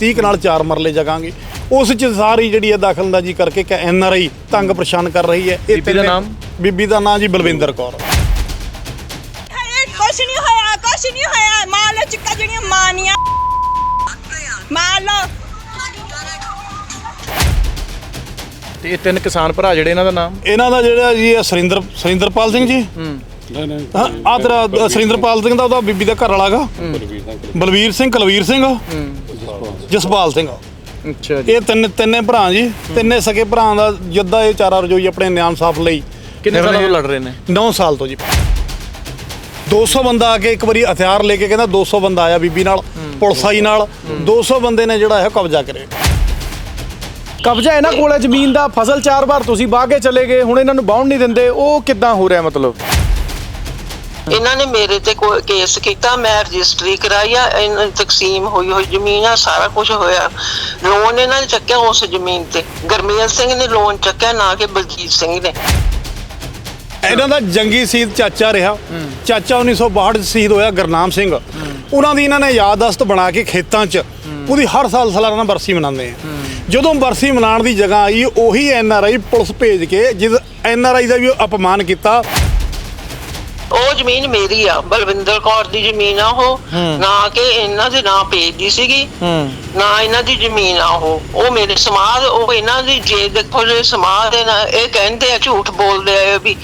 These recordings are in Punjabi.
30 ਕਨਾਲ ਚਾਰ ਮਰਲੇ ਜਗਾਂਗੇ। ਉਸ ਚ ਸਾਰੀ ਜਿਹੜੀ ਹੈ ਦਖਲਅੰਦਾਜ਼ੀ ਕਰਕੇ ਕਿ ਐਨ ਆਰ ਆਈ ਤੰਗ ਪਰੇਸ਼ਾਨ ਕਰ ਰਹੀ ਹੈ। ਬੀਬੀ ਦਾ ਨਾਮ? ਬੀਬੀ ਦਾ ਨਾਮ ਜੀ ਬਲਵਿੰਦਰ ਕੌਰ। ਹਾਏ ਕੁਛ ਨਹੀਂ ਹੋਇਆ ਕੁਛ ਨਹੀਂ ਹੋਇਆ। ਲੋ ਚਿੱਕਾ ਜਿਹੜੀਆਂ ਮਾਨੀਆਂ ਲੋ ਤੇ ਇਹ ਤਿੰਨ ਕਿਸਾਨ ਭਰਾ ਜਿਹੜੇ ਇਹਨਾਂ ਦਾ ਨਾਮ? ਇਹਨਾਂ ਦਾ ਜਿਹੜਾ ਜੀ ਇਹ ਸੁਰਿੰਦਰ ਸੁਰਿੰਦਰਪਾਲ ਸਿੰਘ ਜੀ? ਆਹ ਤੇਰਾ ਸੁਰਿੰਦਰਪਾਲ ਸਿੰਘ ਦਾ ਉਹਦਾ ਬੀਬੀ ਦਾ ਘਰ ਵਾਲਾਗਾ ਬਲਵੀਰ ਸਿੰਘ। ਕੁਲਵੀਰ ਸਿੰਘ। ਜਸਪਾਲ ਸਿੰਘ। ਅੱਛਾ ਜੀ। ਇਹ ਤਿੰਨ ਤਿੰਨੇ ਭਰਾ ਜੀ। ਤਿੰਨੇ ਸਕੇ ਭਰਾ ਦਾ ਜਿੱਦਾਂ ਇਹ ਚਾਰਾ ਰਜੋਈ ਆਪਣੇ ਨਿਆਂ ਸਾਫ਼ ਲਈ। ਕਿੰਨੇ ਸਾਲਾਂ ਤੋਂ? ਲੜ ਰਹੇ ਨੇ। 9 ਸਾਲ ਤੋਂ ਜੀ। 200 ਬੰਦਾ ਆ ਕੇ ਇੱਕ ਵਾਰੀ ਹਥਿਆਰ ਲੈ ਕੇ ਕਹਿੰਦਾ 200 ਬੰਦਾ ਆਇਆ ਬੀਬੀ ਨਾਲ ਪੁਲਿਸ ਆਈ ਨਾਲ। 200 ਬੰਦੇ ਨੇ ਜਿਹੜਾ ਹੈ ਕਬਜ਼ਾ ਕਰੇ ਕਬਜ਼ਾ ਇਹਨਾਂ ਕੋਲ ਹੈ ਜ਼ਮੀਨ ਦਾ ਫਸਲ ਚਾਰ ਵਾਰ ਤੁਸੀਂ ਕੇ ਚਲੇ ਗਏ ਹੁਣ ਇਹਨਾਂ ਨੂੰ ਬਾਉਣ ਨਹੀਂ ਦਿੰਦੇ। ਉਹ ਕਿੱਦਾਂ ਹੋ ਰਿਹਾ ਮਤਲਬ? ਇਹਨਾਂ ਨੇ ਮੇਰੇ ਤੇ ਕੋਈ ਕੇਸ ਕੀਤਾ ਮੈਂ ਰਜਿਸਟਰੀ ਕਰਾਈ ਆ ਇਹਨਾਂ ਦੀ ਤਕਸੀਮ ਹੋਈ ਹੋਈ ਜ਼ਮੀਨ ਆ ਸਾਰਾ ਕੁਝ ਹੋਇਆ। ਲੋਨ ਇਹਨਾਂ ਨੇ ਚੱਕਿਆ ਉਸ ਜ਼ਮੀਨ ਤੇ। ਗਰਮੇਲ ਸਿੰਘ ਨੇ ਲੋਨ ਚੱਕਿਆ ਨਾ ਕਿ ਬਲਜੀਤ ਸਿੰਘ ਨੇ। ਇਹਨਾਂ ਦਾ ਜੰਗੀ ਸ਼ਹੀਦ ਚਾਚਾ ਰਿਹਾ। ਚਾਚਾ 1962 ਚ ਸ਼ਹੀਦ ਹੋਇਆ ਗੁਰਨਾਮ ਸਿੰਘ। ਉਹਨਾਂ ਦੀ ਇਹਨਾਂ ਨੇ ਯਾਦਦਾਸ਼ਤ ਬਣਾ ਕੇ ਖੇਤਾਂ 'ਚ। ਉਹਦੀ ਹਰ ਸਾਲ ਸਾਲਾਨਾ ਬਰਸੀ ਮਨਾਉਂਦੇ ਆ। ਜਦੋਂ ਬਰਸੀ ਮਨਾਉਣ ਦੀ ਜਗ੍ਹਾ ਆਈ ਉਹੀ ਐਨ ਆਰ ਆਈ ਪੁਲਿਸ ਭੇਜ ਕੇ ਜਿਸ ਐਨ ਆਰ ਆਈ ਦਾ ਵੀ ਅਪਮਾਨ ਕੀਤਾ ਉਹ ਜ਼ਮੀਨ ਮੇਰੀ ਆ ਬਲਵਿੰਦਰ ਕੌਰ ਦੀ ਜ਼ਮੀਨ ਆ ਉਹ। ਨਾ ਕਿ ਇਹਨਾਂ ਦੇ ਨਾਂ ਭੇਜਦੀ ਸੀਗੀ ਨਾ ਇਹਨਾਂ ਦੀ ਜ਼ਮੀਨ ਆ ਉਹ। ਉਹ ਮੇਰੇ ਸਮਾਧ ਉਹ ਇਹਨਾਂ ਦੀ ਜੇ ਦੇਖੋ ਜੇ ਸਮਾਧ ਹੈ ਨਾ ਇਹ ਕਹਿੰਦੇ ਆ ਝੂਠ ਬੋਲਦੇ ਆ ਵੀ।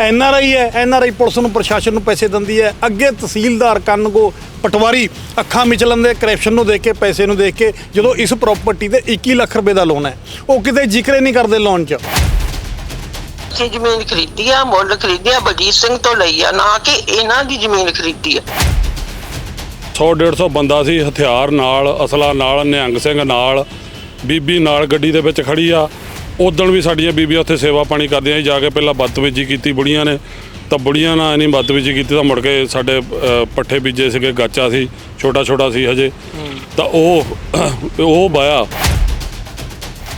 ਐਨ ਆਰ ਆਈ ਹੈ ਐਨ ਆਰ ਆਈ ਪੁਲਿਸ ਨੂੰ ਪ੍ਰਸ਼ਾਸਨ ਨੂੰ ਪੈਸੇ ਦਿੰਦੀ ਹੈ। ਅੱਗੇ ਤਹਿਸੀਲਦਾਰ ਕੰਨਗੋ ਪਟਵਾਰੀ ਅੱਖਾਂ ਮਿਚਲਣ ਦੇ ਕਰਪਸ਼ਨ ਨੂੰ ਦੇਖ ਕੇ ਪੈਸੇ ਨੂੰ ਦੇਖ ਕੇ ਜਦੋਂ ਇਸ ਪ੍ਰਾਪਰਟੀ ਤੇ 21 ਲੱਖ ਰੁਪਏ ਦਾ ਲੋਨ ਹੈ। ਉਹ ਕਿਤੇ ਜ਼ਿਕਰ ਨਹੀਂ ਕਰਦੇ ਲੋਨ 'ਚ। ਅਸੀਂ ਜ਼ਮੀਨ ਖਰੀਦੀ ਆ ਮੁੱਲ ਖਰੀਦੀ ਆ ਬਲਜੀਤ ਸਿੰਘ ਤੋਂ ਲਈ ਆ ਨਾ ਕਿ ਇਹਨਾਂ ਦੀ ਜ਼ਮੀਨ ਖਰੀਦੀ ਆ। 100 150 ਬੰਦਾ ਸੀ ਹਥਿਆਰ ਨਾਲ ਅਸਲਾ ਨਾਲ ਨਿਹੰਗ ਸਿੰਘ ਨਾਲ ਬੀਬੀ ਨਾਲ ਗੱਡੀ ਦੇ ਵਿੱਚ ਖੜੀ ਆ। ਉਦੋਂ ਵੀ ਸਾਡੀਆਂ ਬੀਬੀਆਂ ਉੱਥੇ ਸੇਵਾ ਪਾਣੀ ਕਰਦੀਆਂ ਸੀ ਜਾ ਕੇ ਪਹਿਲਾਂ ਬਦਤਮੀਜੀ ਕੀਤੀ ਬੁੜੀਆਂ ਨੇ ਤਾਂ ਬੁੜੀਆਂ ਨਾਲ ਨਹੀਂ ਬਦਤਮੀਜੀ ਕੀਤੀ ਤਾਂ ਮੁੜ ਕੇ ਸਾਡੇ ਪੱਠੇ ਬੀਜੇ ਸੀਗੇ ਗਾਚਾ ਸੀ ਛੋਟਾ ਛੋਟਾ ਸੀ ਹਜੇ। ਤਾਂ ਉਹ ਉਹ ਬਾਇਆ।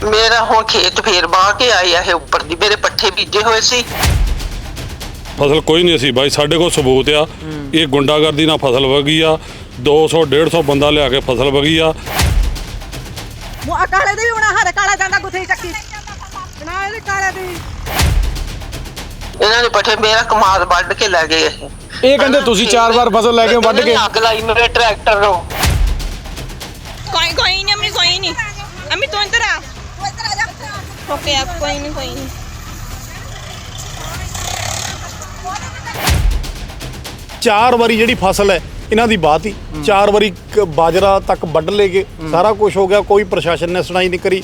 ਮੇਰਾ ਹੁਣ ਖੇਤ ਫੇਰ ਬਾਹ ਕੇ ਆਏ ਆ ਇਹ ਉੱਪਰ ਦੀ। ਮੇਰੇ ਪੱਠੇ ਬੀਜੇ ਹੋਏ ਸੀ। ਫਸਲ ਕੋਈ ਨਹੀਂ ਸੀ ਬਾਈ ਸਾਡੇ ਕੋਲ ਸਬੂਤ ਆ। ਇਹ ਗੁੰਡਾਗਰਦੀ ਨਾਲ ਫਸਲ ਵਗੀ ਆ। 200 150 ਬੰਦਾ ਲਿਆ ਕੇ ਫਸਲ ਵਗੀ ਆ। ਮੋ ਕਾਲੇ ਦੇ ਵੀ ਬਣਾ ਹਰ ਕਾਲਾ ਜਾਂਦਾ ਗੁੱਥੇ ਚੱਕੀ। ਬਣਾ ਇਹਦੇ ਕਾਲੇ ਦੇ। ਇਹਨਾਂ ਨੇ ਪੱਠੇ ਮੇਰਾ ਕਮਾਦ ਵੱਢ ਕੇ ਲੈ ਗਏ ਇਹ ਇਹ ਕਹਿੰਦੇ ਤੁਸੀਂ ਚਾਰ ਵਾਰ ਫਸਲ ਲੈ ਕੇ ਵੱਢ ਕੇ ਨੇ ਅੱਗ ਲਾਈ ਮੇਰੇ ਟਰੈਕਟਰ ਨੂੰ। ਕੋਈ ਕੋਈ ਨਹੀਂ ਅਮੀ ਕੋਈ ਨਹੀਂ। ਅਮੀ ਤੂੰ ਇੱਧਰ ਆ। ਓਕੇ ਆ ਕੋਈ ਨਹੀਂ ਕੋਈ ਨਹੀਂ ਚਾਰ ਵਾਰੀ ਜਿਹੜੀ ਫਸਲ ਹੈ ਇਹਨਾਂ ਦੀ ਬਾਤ। ਹੀ। ਚਾਰ ਵਾਰੀ ਕ- ਬਾਜਰਾ ਤੱਕ ਵੱਢ ਲੇ ਗਏ। ਸਾਰਾ ਕੁਝ ਹੋ ਗਿਆ ਕੋਈ ਪ੍ਰਸ਼ਾਸਨ ਨੇ ਸੁਣਾਈ ਨਹੀਂ ਕਰੀ।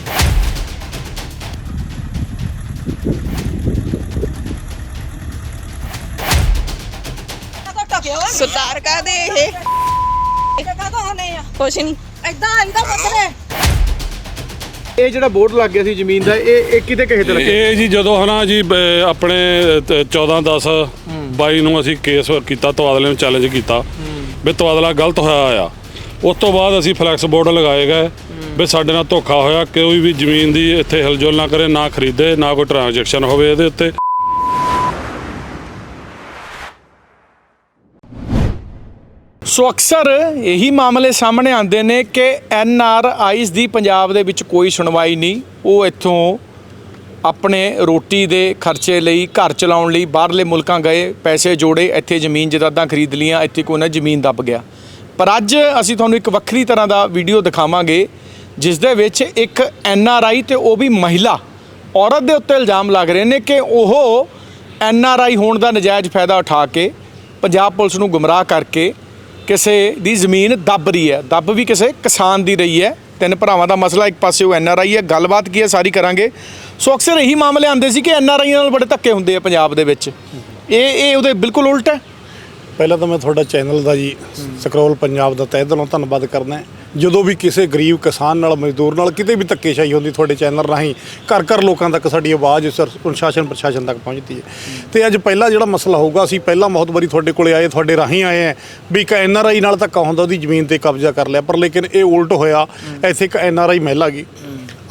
ਸੁਤਾਰ ਕਾ ਦੇ ਇਹ ਕਦੋਂ ਆ? ਕੁਛ ਨਹੀਂ ਐਦਾਂ ਐਦਾਂ ਬੱਦਲੇ ਇਹ ਜਿਹੜਾ ਬੋਰਡ ਲੱਗ ਗਿਆ ਸੀ ਜ਼ਮੀਨ ਦਾ ਇਹ ਇਹ ਕਿਤੇ ਕਿਸੇ ਤੇ ਲੱਗਿਆ ਇਹ ਜੀ ਜਦੋਂ ਹਨਾ ਜੀ ਬ- ਆਪਣੇ ਤ- 14 10 22 ਨੂੰ ਅਸੀਂ ਕੇਸ ਕੀਤਾ ਤਵਾਦਲੇ ਨੂੰ ਚੈਲੰਜ ਕੀਤਾ ਵੀ ਤਵਾਦਲਾ ਗਲਤ ਹੋਇਆ ਆ। ਉਸ ਤੋਂ ਬਾਅਦ ਅਸੀਂ ਫਲੈਕਸ ਬੋਰਡ ਲਗਾਏ ਗਏ ਵੀ ਸਾਡੇ ਨਾਲ ਧੋਖਾ ਹੋਇਆ ਕੋਈ ਵੀ ਜ਼ਮੀਨ ਦੀ ਇੱਥੇ ਹਿਲਜੁਲ ਨਾ ਕਰੇ ਨਾ ਖਰੀਦੇ ਨਾ ਕੋਈ ਟ੍ਰਾਂਜੈਕਸ਼ਨ ਹੋਵੇ ਇਹਦੇ ਉੱਤੇ। ਸੋ ਅਕਸਰ ਇਹੀ ਮਾਮਲੇ ਸਾਹਮਣੇ ਆਉਂਦੇ ਨੇ ਕਿ ਐਨ ਆਰ ਆਈਜ਼ ਦੀ ਪੰਜਾਬ ਦੇ ਵਿੱਚ ਕੋਈ ਸੁਣਵਾਈ ਨਹੀਂ। ਉਹ ਇੱਥੋਂ ਆਪਣੇ ਰੋਟੀ ਦੇ ਖਰਚੇ ਲਈ, ਘਰ ਚਲਾਉਣ ਲਈ ਬਾਹਰਲੇ ਮੁਲਕਾਂ ਗਏ, ਪੈਸੇ ਜੋੜੇ, ਇੱਥੇ ਜ਼ਮੀਨ ਜਾਇਦਾਦਾਂ ਖਰੀਦ ਲੀਆਂ ਇੱਥੇ ਕੋਈ ਨਾ ਜ਼ਮੀਨ ਦੱਬ ਗਿਆ। ਪਰ ਅੱਜ ਅਸੀਂ ਤੁਹਾਨੂੰ ਇੱਕ ਵੱਖਰੀ ਤਰ੍ਹਾਂ ਦਾ ਵੀਡੀਓ ਦਿਖਾਵਾਂਗੇ, ਜਿਸ ਦੇ ਵਿੱਚ ਇੱਕ ਐਨ ਆਰ ਆਈ ਤੇ ਉਹ ਵੀ ਮਹਿਲਾ ਔਰਤ ਦੇ ਉੱਤੇ ਇਲਜ਼ਾਮ ਲੱਗ ਰਹੇ ਨੇ ਕਿ ਉਹ ਐਨ ਆਰ ਆਈ ਹੋਣ ਦਾ ਨਜਾਇਜ਼ ਫਾਇਦਾ ਉਠਾ ਕੇ ਪੰਜਾਬ ਪੁਲਿਸ ਨੂੰ ਗੁੰਮਰਾਹ ਕਰਕੇ ਕਿਸੇ ਦੀ ਜ਼ਮੀਨ ਦੱਬ ਰਹੀ ਹੈ। ਦੱਬ ਵੀ ਕਿਸੇ ਕਿਸਾਨ ਦੀ ਰਹੀ ਹੈ। ਤਿੰਨ ਭਰਾਵਾਂ ਦਾ ਮਸਲਾ ਇੱਕ ਪਾਸੇ ਉਹ ਐਨ ਆਰ ਆਈ ਹੈ। ਗੱਲਬਾਤ ਕੀ ਹੈ, ਸਾਰੀ ਕਰਾਂਗੇ। ਸੋ ਅਕਸਰ ਇਹੀ ਮਾਮਲੇ ਆਉਂਦੇ ਸੀ ਕਿ ਐਨ ਆਰ ਆਈ ਨਾਲ ਬੜੇ ਧੱਕੇ ਹੁੰਦੇ ਆ ਪੰਜਾਬ ਦੇ ਵਿੱਚ। ਇਹ ਇਹ ਉਹਦੇ ਬਿਲਕੁਲ ਉਲਟ ਹੈ। ਪਹਿਲਾਂ ਤਾਂ ਮੈਂ ਤੁਹਾਡਾ ਚੈਨਲ ਦਾ ਜੀ, ਸਕਰੋਲ ਪੰਜਾਬ ਦਾ ਤਹਿ ਦਿਲੋਂ ਧੰਨਵਾਦ ਕਰਦਾ। ਜਦੋਂ ਵੀ ਕਿਸੇ ਗਰੀਬ ਕਿਸਾਨ ਨਾਲ, ਮਜ਼ਦੂਰ ਨਾਲ ਕਿਤੇ ਵੀ ਧੱਕੇਸ਼ਾਹੀ ਹੁੰਦੀ ਤੁਹਾਡੇ ਚੈਨਲ ਰਾਹੀਂ, ਘਰ ਘਰ ਲੋਕਾਂ ਤੱਕ ਸਾਡੀ ਆਵਾਜ਼ ਸਰ ਪ੍ਰਸ਼ਾਸਨ ਪ੍ਰਸ਼ਾਸਨ ਤੱਕ ਪਹੁੰਚਦੀ ਹੈ। ਤੇ ਅੱਜ ਪਹਿਲਾ ਜਿਹੜਾ ਮਸਲਾ ਹੋਊਗਾ, ਅਸੀਂ ਪਹਿਲਾਂ ਬਹੁਤ ਵਾਰੀ ਤੁਹਾਡੇ ਕੋਲੇ ਆਏ, ਤੁਹਾਡੇ ਰਾਹੀਂ ਆਏ ਆ ਵੀ ਇੱਕ ਐਨ ਆਰ ਆਈ ਨਾਲ ਧੱਕਾ ਹੁੰਦਾ ਉਹਦੀ ਜ਼ਮੀਨ ਤੇ ਕਬਜ਼ਾ ਕਰ ਲਿਆ, ਪਰ ਲੇਕਿਨ ਇਹ ਉਲਟ ਹੋਇਆ, ਇੱਥੇ ਇੱਕ ਐਨ ਆਰ ਆਈ ਮਹਿਲਾ ਗਈ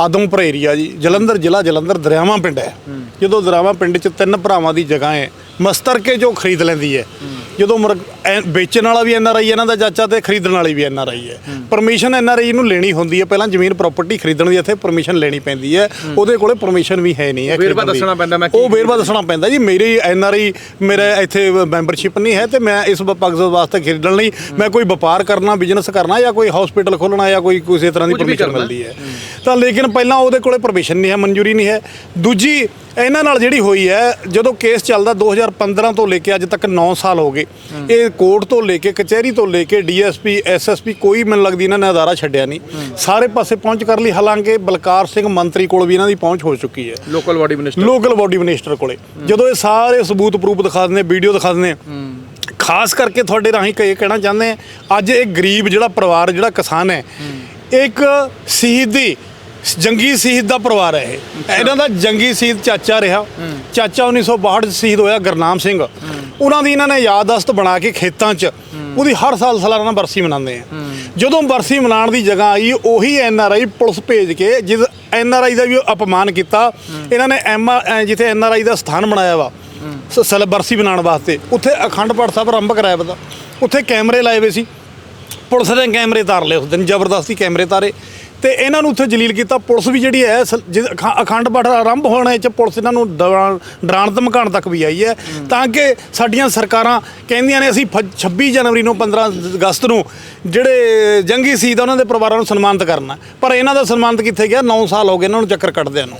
ਆਦਮਪੁਰ ਏਰੀਆ ਜੀ, ਜਲੰਧਰ ਜ਼ਿਲ੍ਹਾ, ਜਲੰਧਰ ਦਰਿਆਵਾਂ ਪਿੰਡ ਹੈ। ਜਦੋਂ ਦਰਿਆਵਾਂ ਪਿੰਡ 'ਚ ਤਿੰਨ ਭਰਾਵਾਂ ਦੀ ਜਗ੍ਹਾ ਹੈ ਮਸਤਰਕੇ ਜੋ ਖਰੀਦ ਲੈਂਦੀ ਹੈ, ਜਦੋਂ ਮੁਰਗ ਐ- ਵੇਚਣ ਵਾਲਾ ਵੀ ਐਨਆਰਆਈ ਇਹਨਾਂ ਦਾ ਚਾਚਾ ਤੇ ਖਰੀਦਣ ਵਾਲੀ ਵੀ ਐਨਆਰਆਈ ਹੈ। ਪਰਮਿਸ਼ਨ ਐਨਆਰਆਈ ਨੂੰ ਲੈਣੀ ਹੁੰਦੀ ਹੈ ਪਹਿਲਾਂ ਜ਼ਮੀਨ ਪ੍ਰਾਪਰਟੀ ਖਰੀਦਣ ਦੀ ਇੱਥੇ ਪਰਮਿਸ਼ਨ ਲੈਣੀ ਪੈਂਦੀ ਹੈ। ਉਹਦੇ ਕੋਲੇ ਪਰਮਿਸ਼ਨ ਵੀ ਹੈ ਨਹੀਂ ਹੈ ਵੇਰਵਾ ਖਰੀਦਣ ਦੀ। ਦੱਸਣਾ ਪੈਂਦਾ, ਮੈਂ ਕੀ ਉਹ ਵੇਰਵਾ ਦੱਸਣਾ ਪੈਂਦਾ ਜੀ ਮੇਰੀ ਐਨਆਰਆਈ ਮੇਰਾ ਇੱਥੇ ਮੈਂਬਰਸ਼ਿਪ ਨਹੀਂ ਹੈ ਤੇ ਮੈਂ ਇਸ ਮਕਸਦ ਵਾਸਤੇ ਖਰੀਦਣ ਲਈ ਮੈਂ ਕੋਈ ਵਪਾਰ ਕਰਨਾ ਬਿਜ਼ਨਸ ਕਰਨਾ ਜਾਂ ਕੋਈ ਹਸਪੀਟਲ ਖੋਲਣਾ ਜਾਂ ਕੋਈ ਕਿਸੇ ਤਰ੍ਹਾਂ ਦੀ ਕੁਝ ਵੀ ਪਰਮਿਸ਼ਨ ਕਰਨਾ। ਮਿਲਦੀ ਹੈ। ਤਾਂ ਲੇਕਿਨ ਪਹਿਲਾਂ ਉਹਦੇ ਕੋਲੇ ਪਰਮਿਸ਼ਨ ਨਹੀਂ ਹੈ ਮਨਜ਼ੂਰੀ ਨਹੀਂ ਹੈ। ਦੂਜੀ ਇਹਨਾਂ ਨਾਲ ਜਿਹੜੀ ਹੋਈ ਹੈ ਜਦੋਂ ਕੇਸ ਚੱਲਦਾ 2015 ਤੋਂ ਲੈ ਕੇ ਅੱਜ ਤੱਕ 9 ਸਾਲ ਹੋ ਗਏ। ਇਹ ਕੋਰਟ ਤੋਂ ਲੈ ਕੇ ਕਚਹਿਰੀ ਤੋਂ ਲੈ ਕੇ ਡੀਐਸਪੀ ਐਸਐਸਪੀ ਕੋਈ ਮੈਨੂੰ ਲੱਗਦੀ ਇਹਨਾਂ ਨੇ ਅਦਾਰਾ ਛੱਡਿਆ ਨਹੀਂ। ਸਾਰੇ ਪਾਸੇ ਪਹੁੰਚ ਕਰ ਲਈ। ਹਾਲਾਂਕਿ ਬਲਕਾਰ ਸਿੰਘ ਮੰਤਰੀ ਕੋਲ ਵੀ ਇਹਨਾਂ ਦੀ ਪਹੁੰਚ ਹੋ ਚੁੱਕੀ ਹੈ। Local body minister local body minister ਕੋਲੇ। ਜਦੋਂ ਇਹ ਸਾਰੇ ਸਬੂਤ ਪ੍ਰੂਫ ਦਿਖਾ ਦਿੰਦੇ ਵੀਡੀਓ ਦਿਖਾ ਦਿੰਦੇ ਖਾਸ ਕਰਕੇ ਤੁਹਾਡੇ ਰਾਹੀਂ ਕਹੇ ਕਹਿਣਾ ਚਾਹੁੰਦੇ ਅੱਜ ਇਹ ਗਰੀਬ ਜਿਹੜਾ ਪਰਿਵਾਰ ਜਿਹੜਾ ਕਿਸਾਨ ਹੈ। ਇੱਕ ਸ਼ਹੀਦੀ ਜੰਗੀ ਸ਼ਹੀਦ ਦਾ ਪਰਿਵਾਰ ਹੈ ਇਹ। ਇਹਨਾਂ ਦਾ ਜੰਗੀ ਸ਼ਹੀਦ ਚਾਚਾ ਰਿਹਾ। ਚਾਚਾ 1962 ਚ ਸ਼ਹੀਦ ਹੋਇਆ ਗੁਰਨਾਮ ਸਿੰਘ। ਉਹਨਾਂ ਦੀ ਇਹਨਾਂ ਨੇ ਯਾਦਦਾਸ਼ਤ ਬਣਾ ਕੇ ਖੇਤਾਂ 'ਚ। ਉਹਦੀ ਹਰ ਸਾਲ ਸਾਲਾਨਾ ਬਰਸੀ ਮਨਾਉਂਦੇ ਆ। ਜਦੋਂ ਬਰਸੀ ਮਨਾਉਣ ਦੀ ਜਗ੍ਹਾ ਆਈ ਉਹੀ ਐਨ ਆਰ ਆਈ ਪੁਲਿਸ ਭੇਜ ਕੇ ਜਿਸ ਐਨ ਆਰ ਆਈ ਦਾ ਵੀ ਅਪਮਾਨ ਕੀਤਾ। ਇਹਨਾਂ ਨੇ ਐਮ ਜਿੱਥੇ ਐਨ ਆਰ ਆਈ ਦਾ ਸਥਾਨ ਬਣਾਇਆ ਵਾ ਸਲ ਬਰਸੀ ਬਣਾਉਣ ਵਾਸਤੇ। ਉੱਥੇ ਅਖੰਡ ਪਾਠ ਸਾਹਿਬ ਆਰੰਭ ਕਰਾਇਆ ਪਤਾ ਉੱਥੇ ਕੈਮਰੇ ਲਾਏ ਹੋਏ ਸੀ। ਪੁਲਿਸ ਨੇ ਕੈਮਰੇ ਤਾਰ ਲਏ। ਉਸ ਦਿਨ ਜ਼ਬਰਦਸਤੀ ਕੈਮਰੇ ਤਾਰੇ। ਤੇ ਇਹਨਾਂ ਨੂੰ ਉੱਥੇ ਜਲੀਲ ਕੀਤਾ। ਪੁਲਿਸ ਵੀ ਜਿਹੜੀ ਹੈ ਅਖੰਡ ਪਾਠ ਆਰੰਭ ਹੋਣੇ ਚ ਪੁਲਿਸ ਇਹਨਾਂ ਨੂੰ ਡਰਾਉਣ ਧਮਕਾਉਣ ਤੱਕ ਵੀ ਆਈ ਹੈ। ਤਾਂ ਕਿ ਸਾਡੀਆਂ ਸਰਕਾਰਾਂ ਕਹਿੰਦੀਆਂ ਨੇ ਅਸੀਂ ਫ- 26 ਜਨਵਰੀ ਨੂੰ 15 ਅਗਸਤ ਨੂੰ ਜਿਹੜੇ ਜੰਗੀ ਸ਼ਹੀਦ ਉਹਨਾਂ ਦੇ ਪਰਿਵਾਰਾਂ ਨੂੰ ਸਨਮਾਨਿਤ ਕਰਨਾ। ਪਰ ਇਹਨਾਂ ਦਾ ਸਨਮਾਨਿਤ ਕਿੱਥੇ ਗਿਆ? 9 ਸਾਲ ਹੋ ਗਏ ਇਹਨਾਂ ਨੂੰ ਚੱਕਰ ਕੱਟਦਿਆਂ ਨੂੰ।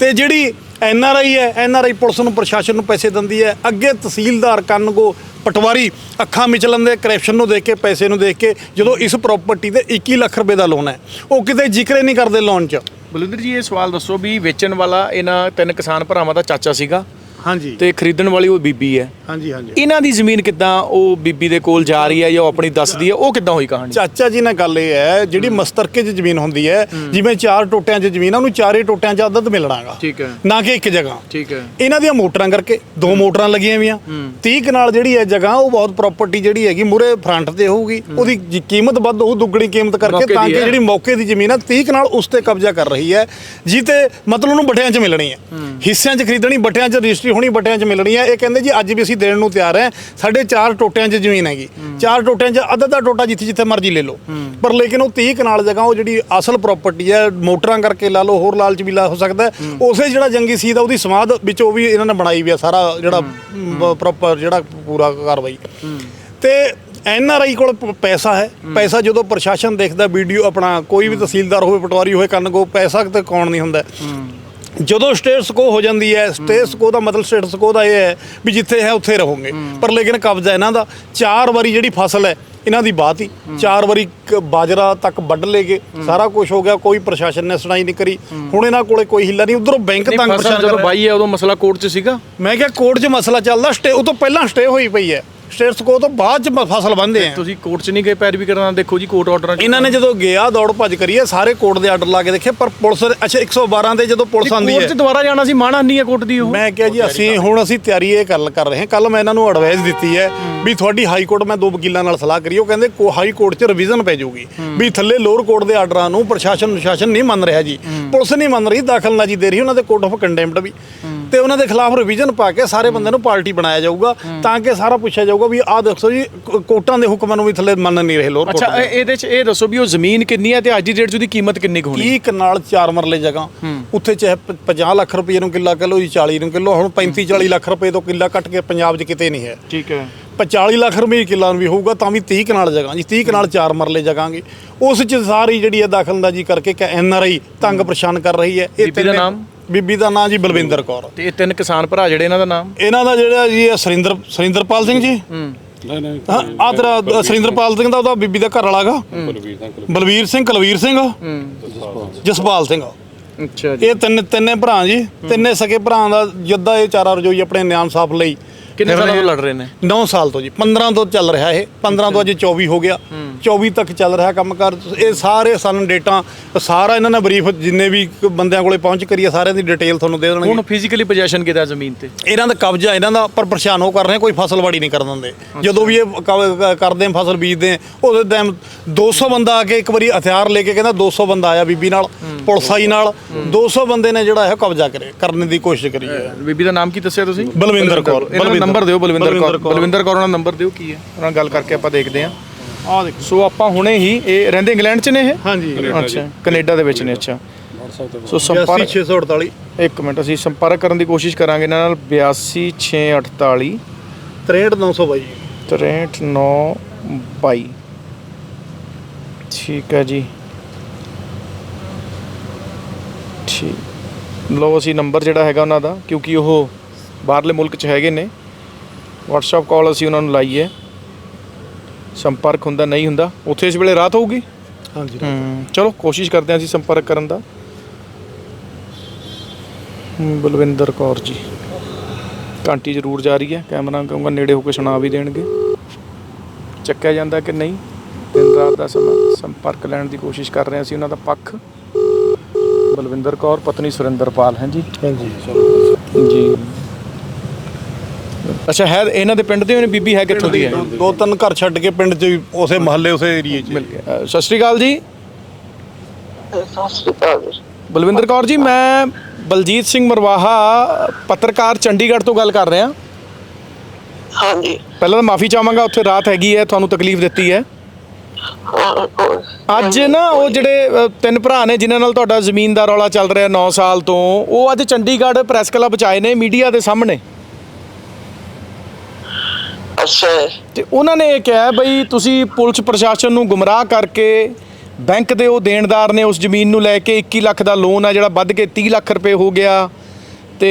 ਤੇ ਜਿਹੜੀ ਐਨ ਆਰ ਆਈ ਹੈ, ਐਨ ਆਰ ਆਈ ਪੁਲਿਸ ਨੂੰ, ਪ੍ਰਸ਼ਾਸਨ ਨੂੰ ਪੈਸੇ ਦਿੰਦੀ ਹੈ। ਅੱਗੇ ਤਹਿਸੀਲਦਾਰ ਕੰਨਗੋ ਪਟਵਾਰੀ ਅੱਖਾਂ ਮਿਚਲਣ ਦੇ ਕਰਪਸ਼ਨ ਨੂੰ ਦੇਖ ਕੇ, ਪੈਸੇ ਨੂੰ ਦੇਖ ਕੇ, ਜਦੋਂ ਇਸ ਪ੍ਰਾਪਰਟੀ ਤੇ 21 ਲੱਖ ਰੁਪਏ ਦਾ ਲੋਨ ਹੈ। ਉਹ ਕਿਤੇ ਜ਼ਿਕਰ ਹੀ ਨਹੀਂ ਕਰਦੇ ਲੋਨ 'ਚ। ਬਲਵਿੰਦਰ ਜੀ, ਇਹ ਸਵਾਲ ਦੱਸੋ ਵੀ ਵੇਚਣ ਵਾਲਾ ਇਹਨਾਂ ਤਿੰਨ ਕਿਸਾਨ ਭਰਾਵਾਂ ਦਾ ਚਾਚਾ ਸੀਗਾ। ਹਾਂਜੀ। ਤੇ ਖਰੀਦਣ ਵਾਲੀ ਉਹ ਬੀਬੀ ਹੈ। ਹਾਂਜੀ ਹਾਂਜੀ। ਇਹਨਾਂ ਦੀ ਜ਼ਮੀਨ ਕਿੱਦਾਂ ਉਹ ਬੀਬੀ ਦੇ ਕੋਲ ਜਾ ਰਹੀ ਹੈ ਜਾਂ ਉਹ ਆਪਣੀ ਦੱਸਦੀ ਹੈ? ਉਹ ਕਿੱਦਾਂ ਹੋਈ ਕਹਾਣੀ? ਚਾਚਾ ਜੀ ਨਾਲ ਗੱਲ ਇਹ ਹੈ ਜਿਹੜੀ ਮਸਤਰਕੇ 'ਚ ਜ਼ਮੀਨ ਹੁੰਦੀ ਹੈ ਜਿਵੇਂ ਚਾਰ ਟੋਟਿਆਂ 'ਚ ਜ਼ਮੀਨ ਆ ਉਹਨੂੰ ਚਾਰੇ ਟੋਟਿਆਂ 'ਚ ਅੱਧ ਮਿਲਣਾਗਾ ਠੀਕ ਹੈ। ਨਾ ਕਿ ਇੱਕ ਜਗ੍ਹਾ। ਠੀਕ ਹੈ। ਇਹਨਾਂ ਦੀਆਂ ਮੋਟਰਾਂ ਕਰਕੇ ਦੋ ਮੋਟਰਾਂ ਲੱਗੀਆਂ ਹੋਈਆਂ। 30 ਕਨਾਲ ਜਿਹੜੀ ਹੈ ਜਗ੍ਹਾ ਉਹ ਬਹੁਤ ਪ੍ਰਾਪਰਟੀ ਜਿਹੜੀ ਹੈਗੀ ਮੂਰੇ ਫਰੰਟ ਤੇ ਹੋਊਗੀ। ਉਹਦੀ ਕੀਮਤ ਵੱਧ ਹੋਊ ਦੁੱਗਣੀ ਕੀਮਤ ਕਰਕੇ ਤਾਂ ਕਿ। ਜਿਹੜੀ ਮੌਕੇ ਦੀ ਜ਼ਮੀਨ ਹੈ 30 ਕਨਾਲ ਉਸ ਤੇ ਕਬਜ਼ਾ ਕਰ ਰਹੀ ਹੈ। ਜੀ ਤੇ ਮਤਲਬ ਉਹਨੂੰ ਬੱਟਿਆਂ 'ਚ ਮਿਲਣੀ ਹੈ। ਹਿੱਸਿਆਂ 'ਚ ਖਰੀਦਣੀ ਬੱਟਿਆਂ 'ਚ ਰਜਿਸਟਰੀ ਹੋਣੀ ਬੱਟਿਆਂ 'ਚ ਮਿਲਣੀ ਹੈ। ਇਹ ਕਹਿੰਦੇ ਜੀ ਅੱਜ ਵੀ ਅਸੀਂ ਦੇਣ ਨੂੰ ਤਿਆਰ ਹੈ। ਸਾਡੇ ਚਾਰ ਟੋਟਿਆਂ 'ਚ ਜ਼ਮੀਨ ਹੈਗੀ। ਚਾਰ ਟੋਟਿਆਂ 'ਚ ਅੱਧਾ ਦਾ ਟੋਟਾ ਜਿੱਥੇ ਜਿੱਥੇ ਮਰਜ਼ੀ ਲੈ ਲਓ। ਪਰ ਲੇਕਿਨ ਉਹ 30 ਕਨਾਲ ਜਗ੍ਹਾ ਉਹ ਜਿਹੜੀ ਅਸਲ ਪ੍ਰਾਪਰਟੀ ਹੈ ਮੋਟਰਾਂ ਕਰਕੇ ਲਾ ਲਓ ਹੋਰ ਲਾਲਚ ਵੀ ਲਾ ਹੋ ਸਕਦਾ। ਉਸੇ ਜਿਹੜਾ ਜੰਗੀ ਸੀ ਦਾ ਉਹਦੀ ਸਮਾਧ ਵਿੱਚ ਉਹ ਵੀ ਇਹਨਾਂ ਨੇ ਬਣਾਈ ਵੀ ਆ ਸਾਰਾ ਜਿਹੜਾ ਪ੍ਰੋਪਰ ਜਿਹੜਾ ਪੂਰਾ ਕਾਰਵਾਈ। ਤੇ ਐਨ ਆਰ ਆਈ ਕੋਲ ਪੈਸਾ ਹੈ। ਪੈਸਾ ਜਦੋਂ ਪ੍ਰਸ਼ਾਸਨ ਦੇਖਦਾ ਵੀਡੀਓ ਆਪਣਾ ਕੋਈ ਵੀ ਤਹਿਸੀਲਦਾਰ ਹੋਵੇ ਪਟਵਾਰੀ ਹੋਵੇ ਕੰਨ ਕੋ ਪੈਸਾ ਤੇ ਕੌਣ ਨਹੀਂ ਹੁੰਦਾ। ਜਦੋਂ ਸਟੇਟਸ ਕੋ ਹੋ ਜਾਂਦੀ ਹੈ ਸਟੇਟਸ ਕੋ ਦਾ ਮਤਲਬ ਸਟੇਟਸ ਕੋ ਦਾ ਇਹ ਹੈ ਵੀ ਜਿੱਥੇ ਹੈ ਉੱਥੇ ਰਹੋਗੇ। ਪਰ ਲੇਕਿਨ ਕਬਜ਼ਾ ਇਹਨਾਂ ਦਾ ਚਾਰ ਵਾਰੀ ਜਿਹੜੀ ਫਸਲ ਹੈ ਇਹਨਾਂ ਦੀ ਬਾਤ। ਹੀ ਚਾਰ ਵਾਰੀ ਕ- ਬਾਜਰਾ ਤੱਕ ਵੱਢ ਲੇਗੇ ਸਾਰਾ ਕੁਝ ਹੋ ਗਿਆ ਕੋਈ ਪ੍ਰਸ਼ਾਸਨ ਨੇ ਸੁਣਾਈ ਨਹੀਂ ਕਰੀ। ਹੁਣ ਇਹਨਾਂ ਕੋਲੇ ਕੋਈ ਹਿੱਲਾ ਨਹੀਂ ਉਧਰੋਂ ਬੈਂਕ ਤੰਗ ਪਰੇਸ਼ਾਨ ਜਦੋਂ ਕਰ। ਬਾਈ ਹੈ ਉਦੋਂ ਮਸਲਾ ਕੋਰਟ 'ਚ ਸੀਗਾ? ਮੈਂ ਕਿਹਾ ਕੋਰਟ 'ਚ ਮਸਲਾ ਚੱਲਦਾ ਸਟੇ ਉਹ ਤੋਂ ਪਹਿਲਾਂ ਸਟੇ ਹੋਈ ਪਈ ਹੈ। ਸਟੇਟਸ ਕੋ ਤੋਂ ਬਾਅਦ 'ਚ ਫਸਲ ਬੰਦੇ ਆ। ਤੁਸੀਂ ਕੋਰਟ 'ਚ ਨਹੀਂ ਗਏ ਪੈਰਵੀ ਕਰਨਾ ਦੇਖੋ ਜੀ ਕੋਰਟ ਆਰਡਰਾਂ 'ਚ ਇਹਨਾਂ ਨੇ ਜਦੋਂ ਗਿਆ ਦੌੜ ਭੱਜ ਕਰੀਏ ਸਾਰੇ ਕੋਰਟ ਦੇ ਆਰਡਰ ਲਾ ਕੇ ਦੇਖੇ ਪਰ ਪੁਲਿਸ ਅੱਛਾ 112 ਤੇ ਜਦੋਂ ਪੁਲਿਸ ਆਂਦੀ ਕੋਰਟ ਹੈ। 'ਚ ਦੁਬਾਰਾ ਜਾਣਾ ਸੀ ਮਾਣਾ ਨਹੀਂ ਹੈ ਕੋਰਟ ਦੀ ਉਹ? ਮੈਂ ਕਿਹਾ ਜੀ ਅਸੀਂ ਹੁਣ ਅਸੀਂ ਤਿਆਰੀ ਇਹ ਗੱਲ ਕਰ ਰਹੇ ਹਾਂ। ਕੱਲ ਮੈਂ ਇਹਨਾਂ ਨੂੰ ਐਡਵਾਈਸ ਦਿੱਤੀ ਹੈ ਵੀ ਤੁਹਾਡੀ ਹਾਈ ਕੋਰਟ ਮੈਂ ਦੋ ਵਕੀਲਾਂ ਨਾਲ ਸਲਾਹ ਕਰੀ ਉਹ ਕਹਿੰਦੇ ਕੋ ਹਾਈ ਕੋਰਟ 'ਚ ਰਿਵੀਜ਼ਨ ਪੈ ਜਾਊਗੀ। ਵੀ ਥੱਲੇ ਲੋਅਰ ਕੋਰਟ ਦੇ ਆਰਡਰਾਂ ਨੂੰ ਪ੍ਰਸ਼ਾਸਨ ਅਨੁਸ਼ਾਸਨ ਨਹੀਂ ਮੰਨ ਰਿਹਾ ਜੀ। ਪੁਲਿਸ ਨਹੀਂ ਮੰਨ ਰਹੀ ਦਾਖਲਨਾਜੀ ਦੇ ਰਹੀ ਉਹਨਾਂ ਦੇ ਕੋਰਟ ਆਫ ਕੰਡੈਮਡ ਵੀ। ਤੇ ਉਹਨਾਂ ਦੇ ਖਿਲਾਫ ਰਿਵੀਜ਼ਨ ਪਾ ਕੇ ਸਾਰੇ ਬੰਦੇ ਨੂੰ ਪਾਰਟੀ ਬਣਾਇਆ ਜਾਊਗਾ ਤਾਂ ਕਿ ਸਾਰਾ ਪੁੱਛਿਆ ਜਾਊਗਾ ਵੀ ਆਹ ਦੇਖੋ ਜੀ ਕੋ- ਕੋਰਟਾਂ ਦੇ ਹੁਕਮਾਂ ਨੂੰ ਵੀ ਥੱਲੇ ਮੰਨ ਨਹੀਂ ਰਹੇ ਲੋਅਰ ਅੱਛਾ ਇਹ- ਇਹਦੇ 'ਚ ਇਹ ਦੱਸੋ ਵੀ ਉਹ ਜ਼ਮੀਨ ਕਿੰਨੀ ਹੈ ਤੇ ਅੱਜ ਦੀ ਡੇਟ 'ਚ ਉਹਦੀ ਕੀਮਤ ਕਿੰਨੀ ਕੁ ਹੋਣੀ ਕੀ ਕਨਾਲ ਚਾਰ ਮਰਲੇ ਜਗ੍ਹਾ। ਉੱਥੇ ਚਾਹੇ ਪ- 50 ਲੱਖ ਰੁਪਏ ਨੂੰ ਕਿੱਲਾ ਕਿਲੋ ਜੀ 40 ਨੂੰ ਕਿਲੋ ਹੁਣ 35 40 ਲੱਖ ਰੁਪਏ ਤੋਂ ਕਿੱਲਾ ਕੱਟ ਕੇ ਪੰਜਾਬ 'ਚ ਕਿਤੇ ਨਹੀਂ ਹੈ। ਠੀਕ ਹੈ। 40 ਲੱਖ ਰੁਪਏ ਕਿੱਲਾ ਵੀ ਹੋਊਗਾ ਤਾਂ ਵੀ 30 ਕਨਾਲ ਜਗ੍ਹਾ ਜੀ 30 ਕਨਾਲ ਚਾਰ ਮਰਲੇ ਜਗ੍ਹਾਂਗੇ ਉਸ 'ਚ ਸਾਰੀ ਜਿਹੜੀ ਹੈ ਦਖਲਅੰਦਾਜ਼ੀ ਕਰਕੇ ਐਨ ਆਰ ਆਈ ਤੰਗ ਪਰੇਸ਼ਾਨ ਕਰ ਰਹੀ ਹੈ। ਬੀਬੀ ਦਾ ਨਾਮ? ਬੀਬੀ ਦਾ ਨਾਮ ਜੀ ਬਲਵਿੰਦਰ ਕੌਰ। ਤੇ ਇਹ ਤਿੰਨ ਕਿਸਾਨ ਭਰਾ ਜਿਹੜੇ ਇਹਨਾਂ ਦਾ ਨਾਮ? ਇਹਨਾਂ ਦਾ ਜਿਹੜਾ ਜੀ ਇਹ ਸੁਰਿੰਦਰ ਸੁਰਿੰਦਰਪਾਲ ਸਿੰਘ ਜੀ। ਨਹੀਂ ਨਹੀਂ ਹਾਂ ਆ ਤੇਰਾ ਸੁਰਿੰਦਰਪਾਲ ਸਿੰਘ ਦਾ ਉਹਦਾ ਬੀਬੀ ਦਾ ਘਰ ਵਾਲਾਗਾ। ਬਲਵੀਰ ਸਿੰਘ ਬਲਵੀਰ। ਸਿੰਘ ਕੁਲਵੀਰ ਸਿੰਘ। ਜਸਪਾਲ ਸਿੰਘ। ਅੱਛਾ ਜੀ। ਇਹ ਤਿੰਨ ਤਿੰਨੇ ਭਰਾ ਜੀ। ਤਿੰਨੇ ਸਕੇ ਭਰਾ ਦਾ ਜਿੱਦਾਂ ਇਹ ਚਾਰਾ ਰਜੋਈ ਆਪਣੇ ਨਿਆਂ ਸਾਫ਼ ਲਈ। ਕਿੰਨੇ ਸਾਲਾਂ ਤੋਂ ਲੜ ਰਹੇ ਨੇ? 9 ਸਾਲ ਤੋਂ ਜੀ। 15 ਤੋਂ ਚੱਲ ਰਿਹਾ ਇਹ। 15 ਤੋਂ ਅੱਜ 24 ਹੋ ਗਿਆ। 24 ਤੱਕ ਚੱਲ ਰਿਹਾ ਕੰਮ ਕਰ। ਇਹ ਸਾਰੇ ਸਾਨੂੰ ਡੇਟਾ ਸਾਰਾ ਇਹਨਾਂ ਨੇ ਬਰੀਫ ਜਿੰਨੇ ਵੀ ਬੰਦਿਆਂ ਕੋਲੇ ਪਹੁੰਚ ਕਰੀਏ ਸਾਰਿਆਂ ਦੀ ਡਿਟੇਲ ਤੁਹਾਨੂੰ ਦੇ ਦੇਣਗੇ। ਹੁਣ ਫਿਜ਼ੀਕਲੀ ਪੋਜੀਸ਼ਨ ਕਿਹਦਾ ਜ਼ਮੀਨ ਤੇ? ਇਹਨਾਂ ਦਾ ਕਬਜ਼ਾ ਇਹਨਾਂ ਦਾ ਪਰ ਪਰੇਸ਼ਾਨ ਹੋ ਕਰ ਰਹੇ ਕੋਈ ਫਸਲਵਾੜੀ ਨਹੀਂ ਕਰਨ ਦਿੰਦੇ। ਜਦੋਂ ਵੀ ਇਹ ਕ- ਕਰਦੇ ਆ ਫਸਲ ਬੀਜਦੇ ਆ ਉਹਦੇ ਟਾਈਮ 200 ਬੰਦਾ ਆ ਕੇ ਇੱਕ ਵਾਰੀ ਹਥਿਆਰ ਲੈ ਕੇ ਕਹਿੰਦਾ 200 ਬੰਦਾ ਆਇਆ ਬੀਬੀ ਨਾਲ ਪੁਲਿਸ ਆਈ ਨਾਲ 200 ਬੰਦੇ ਨੇ ਜਿਹੜਾ ਇਹ ਕਬਜ਼ਾ ਕਰੇ ਕਰਨ ਦੀ ਕੋਸ਼ਿਸ਼ ਕਰੀ ਹੈ। ਬੀਬੀ ਦਾ ਨਾਮ ਕੀ ਦੱਸਿਆ ਤੁਸੀਂ? ਬਲਵਿੰਦਰ ਕੌਰ ਇਹਨਾਂ ਦਾ ਨੰਬਰ ਦਿਓ ਬਲਵਿੰਦਰ ਕੌਰ। ਬਲਵਿੰਦਰ ਕੌਰ। ਕੌਰ ਉਹਨਾਂ ਨੰਬਰ ਦਿਓ ਕੀ ਹੈ। ਉਹਨਾਂ ਨਾਲ ਗੱਲ ਕਰਕੇ ਆਪਾਂ ਦੇਖਦੇ ਹਾਂ। ਆਹ ਦੇਖੋ। ਸੋ ਆਪਾਂ ਹੁਣੇ ਹੀ ਇਹ ਰਹਿੰਦੇ ਇੰਗਲੈਂਡ 'ਚ ਨੇ ਇਹ? ਹਾਂਜੀ। ਅੱਛਾ ਕੈਨੇਡਾ ਦੇ ਵਿੱਚ ਨੇ ਅੱਛਾ। ਸੋ ਸੰਪਰਕ 648 ਇੱਕ ਮਿੰਟ ਅਸੀਂ ਸੰਪਰਕ ਕਰਨ ਦੀ ਕੋਸ਼ਿਸ਼ ਕਰਾਂਗੇ ਇਹਨਾਂ ਨਾਲ। 82648 63922 63922 ਠੀਕ ਹੈ ਜੀ। ਠੀਕ। ਲਓ ਅਸੀਂ ਨੰਬਰ ਜਿਹੜਾ ਹੈਗਾ ਉਹਨਾਂ ਦਾ ਕਿਉਂਕਿ ਉਹ ਬਾਹਰਲੇ ਮੁਲਕ 'ਚ ਹੈਗੇ ਨੇ। WhatsApp ਕਾਲ ਅਸੀਂ ਉਹਨਾਂ ਨੂੰ ਲਾਈ ਹੈ ਸੰਪਰਕ ਹੁੰਦਾ ਨਹੀਂ ਹੁੰਦਾ ਉੱਥੇ ਇਸ ਵੇਲੇ ਰਾਤ ਹੋਊਗੀ? ਹਾਂਜੀ ਹਮ, ਚਲੋ ਕੋਸ਼ਿਸ਼ ਕਰਦੇ ਹਾਂ ਅਸੀਂ ਸੰਪਰਕ ਕਰਨ ਦਾ। ਹਮ, ਬਲਵਿੰਦਰ ਕੌਰ ਜੀ। ਘੰਟੀ ਜ਼ਰੂਰ ਜਾ ਰਹੀ ਹੈ ਕੈਮਰਾ ਕਹੂੰਗਾ ਨੇੜੇ ਹੋ ਕੇ ਸੁਣਾ ਵੀ ਦੇਣਗੇ। ਚੱਕਿਆ ਜਾਂਦਾ ਕਿ ਨਹੀਂ? ਦਿਨ ਰਾਤ ਦਾ ਸਮਾਂ ਸੰਪਰਕ ਲੈਣ ਦੀ ਕੋਸ਼ਿਸ਼ ਕਰ ਰਹੇ ਹਾਂ ਅਸੀਂ ਉਹਨਾਂ ਦਾ ਪੱਖ। ਬਲਵਿੰਦਰ ਕੌਰ ਪਤਨੀ ਸੁਰਿੰਦਰਪਾਲ ਹੈ ਜੀ। ਹਾਂਜੀ। ਜੀ। ਅੱਛਾ ਹੈ ਇਹਨਾਂ ਦੇ ਪਿੰਡ ਦੇ ਹੋਣੇ ਬੀਬੀ ਹੈ ਕਿੱਥੋਂ ਦੀ ਹੈ? ਦੋ ਤਿੰਨ ਘਰ ਛੱਡ ਕੇ ਪਿੰਡ 'ਚ ਉਸੇ ਮਹੱਲੇ ਉਸੇ ਏਰੀਏ 'ਚ। ਮਿਲ ਗਿਆ। ਅ, ਸਤਿ ਸ਼੍ਰੀ ਅਕਾਲ ਜੀ। ਸਤਿ ਸ਼੍ਰੀ ਅਕਾਲ ਜੀ। ਬਲਵਿੰਦਰ ਕੌਰ ਜੀ ਮੈਂ ਬਲਜੀਤ ਸਿੰਘ ਮਰਵਾਹਾ ਪੱਤਰਕਾਰ ਚੰਡੀਗੜ੍ਹ ਤੋਂ ਗੱਲ ਕਰ ਰਿਹਾ। ਹਾਂਜੀ। ਪਹਿਲਾਂ ਤਾਂ ਮਾਫੀ ਚਾਹਾਂਗਾ ਉੱਥੇ ਰਾਤ ਹੈਗੀ ਹੈ ਤੁਹਾਨੂੰ ਤਕਲੀਫ ਦਿੱਤੀ ਹੈ। ਅੱਜ ਨਾ ਉਹ ਜਿਹੜੇ ਅ, ਤਿੰਨ ਭਰਾ ਨੇ ਜਿਨ੍ਹਾਂ ਨਾਲ ਤੁਹਾਡਾ ਜ਼ਮੀਨ ਦਾ ਰੌਲਾ ਚੱਲ ਰਿਹਾ 9 ਸਾਲ ਤੋਂ ਉਹ ਅੱਜ ਚੰਡੀਗੜ੍ਹ ਪ੍ਰੈਸ ਕਲੱਬ ਚ ਆਏ ਨੇ ਮੀਡੀਆ ਦੇ ਸਾਹਮਣੇ। ਅੱਛਾ ਤੇ ਉਹਨਾਂ ਨੇ ਇਹ ਕਿਹਾ ਬਈ ਤੁਸੀਂ ਪੁਲਿਸ ਪ੍ਰਸ਼ਾਸਨ ਨੂੰ ਗੁੰਮਰਾਹ ਕਰਕੇ ਬੈਂਕ ਦੇ ਉਹ ਦੇਣਦਾਰ ਨੇ ਉਸ ਜ਼ਮੀਨ ਨੂੰ ਲੈ ਕੇ 21 ਲੱਖ ਦਾ ਲੋਨ ਆ ਜਿਹੜਾ ਵੱਧ ਕੇ 30 ਲੱਖ ਰੁਪਏ ਹੋ ਗਿਆ। ਤੇ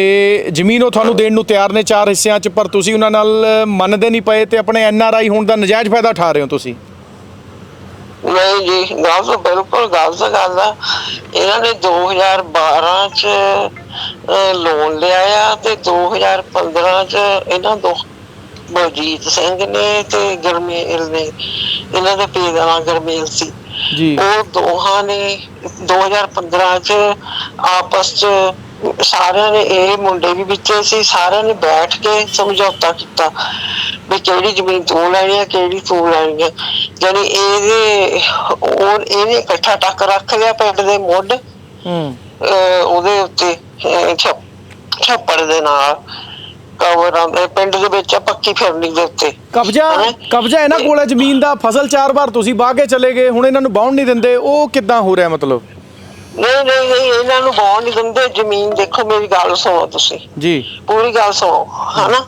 ਜ਼ਮੀਨ ਉਹ ਤੁਹਾਨੂੰ ਦੇਣ ਨੂੰ ਤਿਆਰ ਨੇ ਚਾਰ ਹਿੱਸਿਆਂ 'ਚ ਪਰ ਤੁਸੀਂ ਉਹਨਾਂ ਨਾਲ ਮੰਨਦੇ ਨਹੀਂ ਪਏ ਤੇ ਆਪਣੇ ਐਨ ਆਰ ਆਈ ਹੋਣ ਦਾ ਨਜਾਇਜ਼ ਫਾਇਦਾ ਉਠਾ ਰਹੇ ਹੋ ਤੁਸੀਂ। ਨਹੀਂ ਜੀ ਗੱਲ ਤਾਂ ਬਿਲਕੁਲ ਗਲਤ ਗੱਲ ਆ। ਇਹਨਾਂ ਨੇ 2012 ਚ ਲੋਨ ਲਿਆ ਆ ਤੇ 2015 ਚ ਇਹਨਾਂ ਦੋ ਬਲਜੀਤ ਸਿੰਘ ਨੇ ਤੇ ਗਰਮੇਲ ਨੇ ਇਹਨਾਂ ਦੇ ਪਿਓ ਦਾ ਨਾਂ ਗਰਮੇਲ ਸੀ। ਜੀ। ਉਹ ਦੋਹਾਂ ਨੇ 2015 ਚ ਆਪਸ ਚ ਸਾਰਿਆਂ ਨੇ ਇਹ ਮੁੰਡੇ ਵੀ ਵਿੱਚ ਸੀ ਸਾਰਿਆਂ ਨੇ ਬੈਠ ਕੇ ਸਮਝੌਤਾ ਕੀਤਾ ਵੀ ਕਿਹੜੀ ਜ਼ਮੀਨ ਤੂੰ ਲੈਣੀ ਹੈ ਕਿਹੜੀ ਤੂੰ ਲੈਣੀ ਹੈ ਜਾਨੀ ਇਹਦੇ ਉਹ ਇਹਨੇ ਇਕੱਠਾ ਟੱਕ ਰੱਖ ਲਿਆ ਪਿੰਡ ਦੇ ਮੁੱਢ ਹੂੰ। ਉਹਦੇ ਉੱਤੇ ਛੱਪੜ ਦੇ ਨਾਲ। ਕਵਰਾਂ ਦੇ ਪਿੰਡ ਦੇ ਵਿੱਚ ਆ ਪੱਕੀ ਫਿਰਨੀ ਦੇ ਉੱਤੇ। ਕਬਜ਼ਾ ਹੈਂ? ਕਬਜ਼ਾ ਇਹਨਾਂ ਕੋਲ ਹੈ ਜ਼ਮੀਨ ਦਾ। ਫਸਲ ਚਾਰ ਵਾਰ ਤੁਸੀਂ ਵਾਹ ਕੇ ਚਲੇ ਗਏ ਹੁਣ ਇਹਨਾਂ ਨੂੰ ਬਾਉਣ ਨਹੀਂ ਦਿੰਦੇ। ਉਹ ਕਿੱਦਾਂ ਹੋ ਰਿਹਾ ਮਤਲਬ? ਨਹੀਂ ਨਹੀਂ ਨਹੀਂ ਇਹਨਾਂ ਨੂੰ ਬਾਹਰ ਨਹੀਂ ਦਿੰਦੇ। ਜ਼ਮੀਨ ਦੇਖੋ ਮੇਰੀ ਗੱਲ ਸੁਣੋ ਤੁਸੀਂ। ਜੀ। ਪੂਰੀ ਗੱਲ ਸੁਣੋ ਹਨਾ?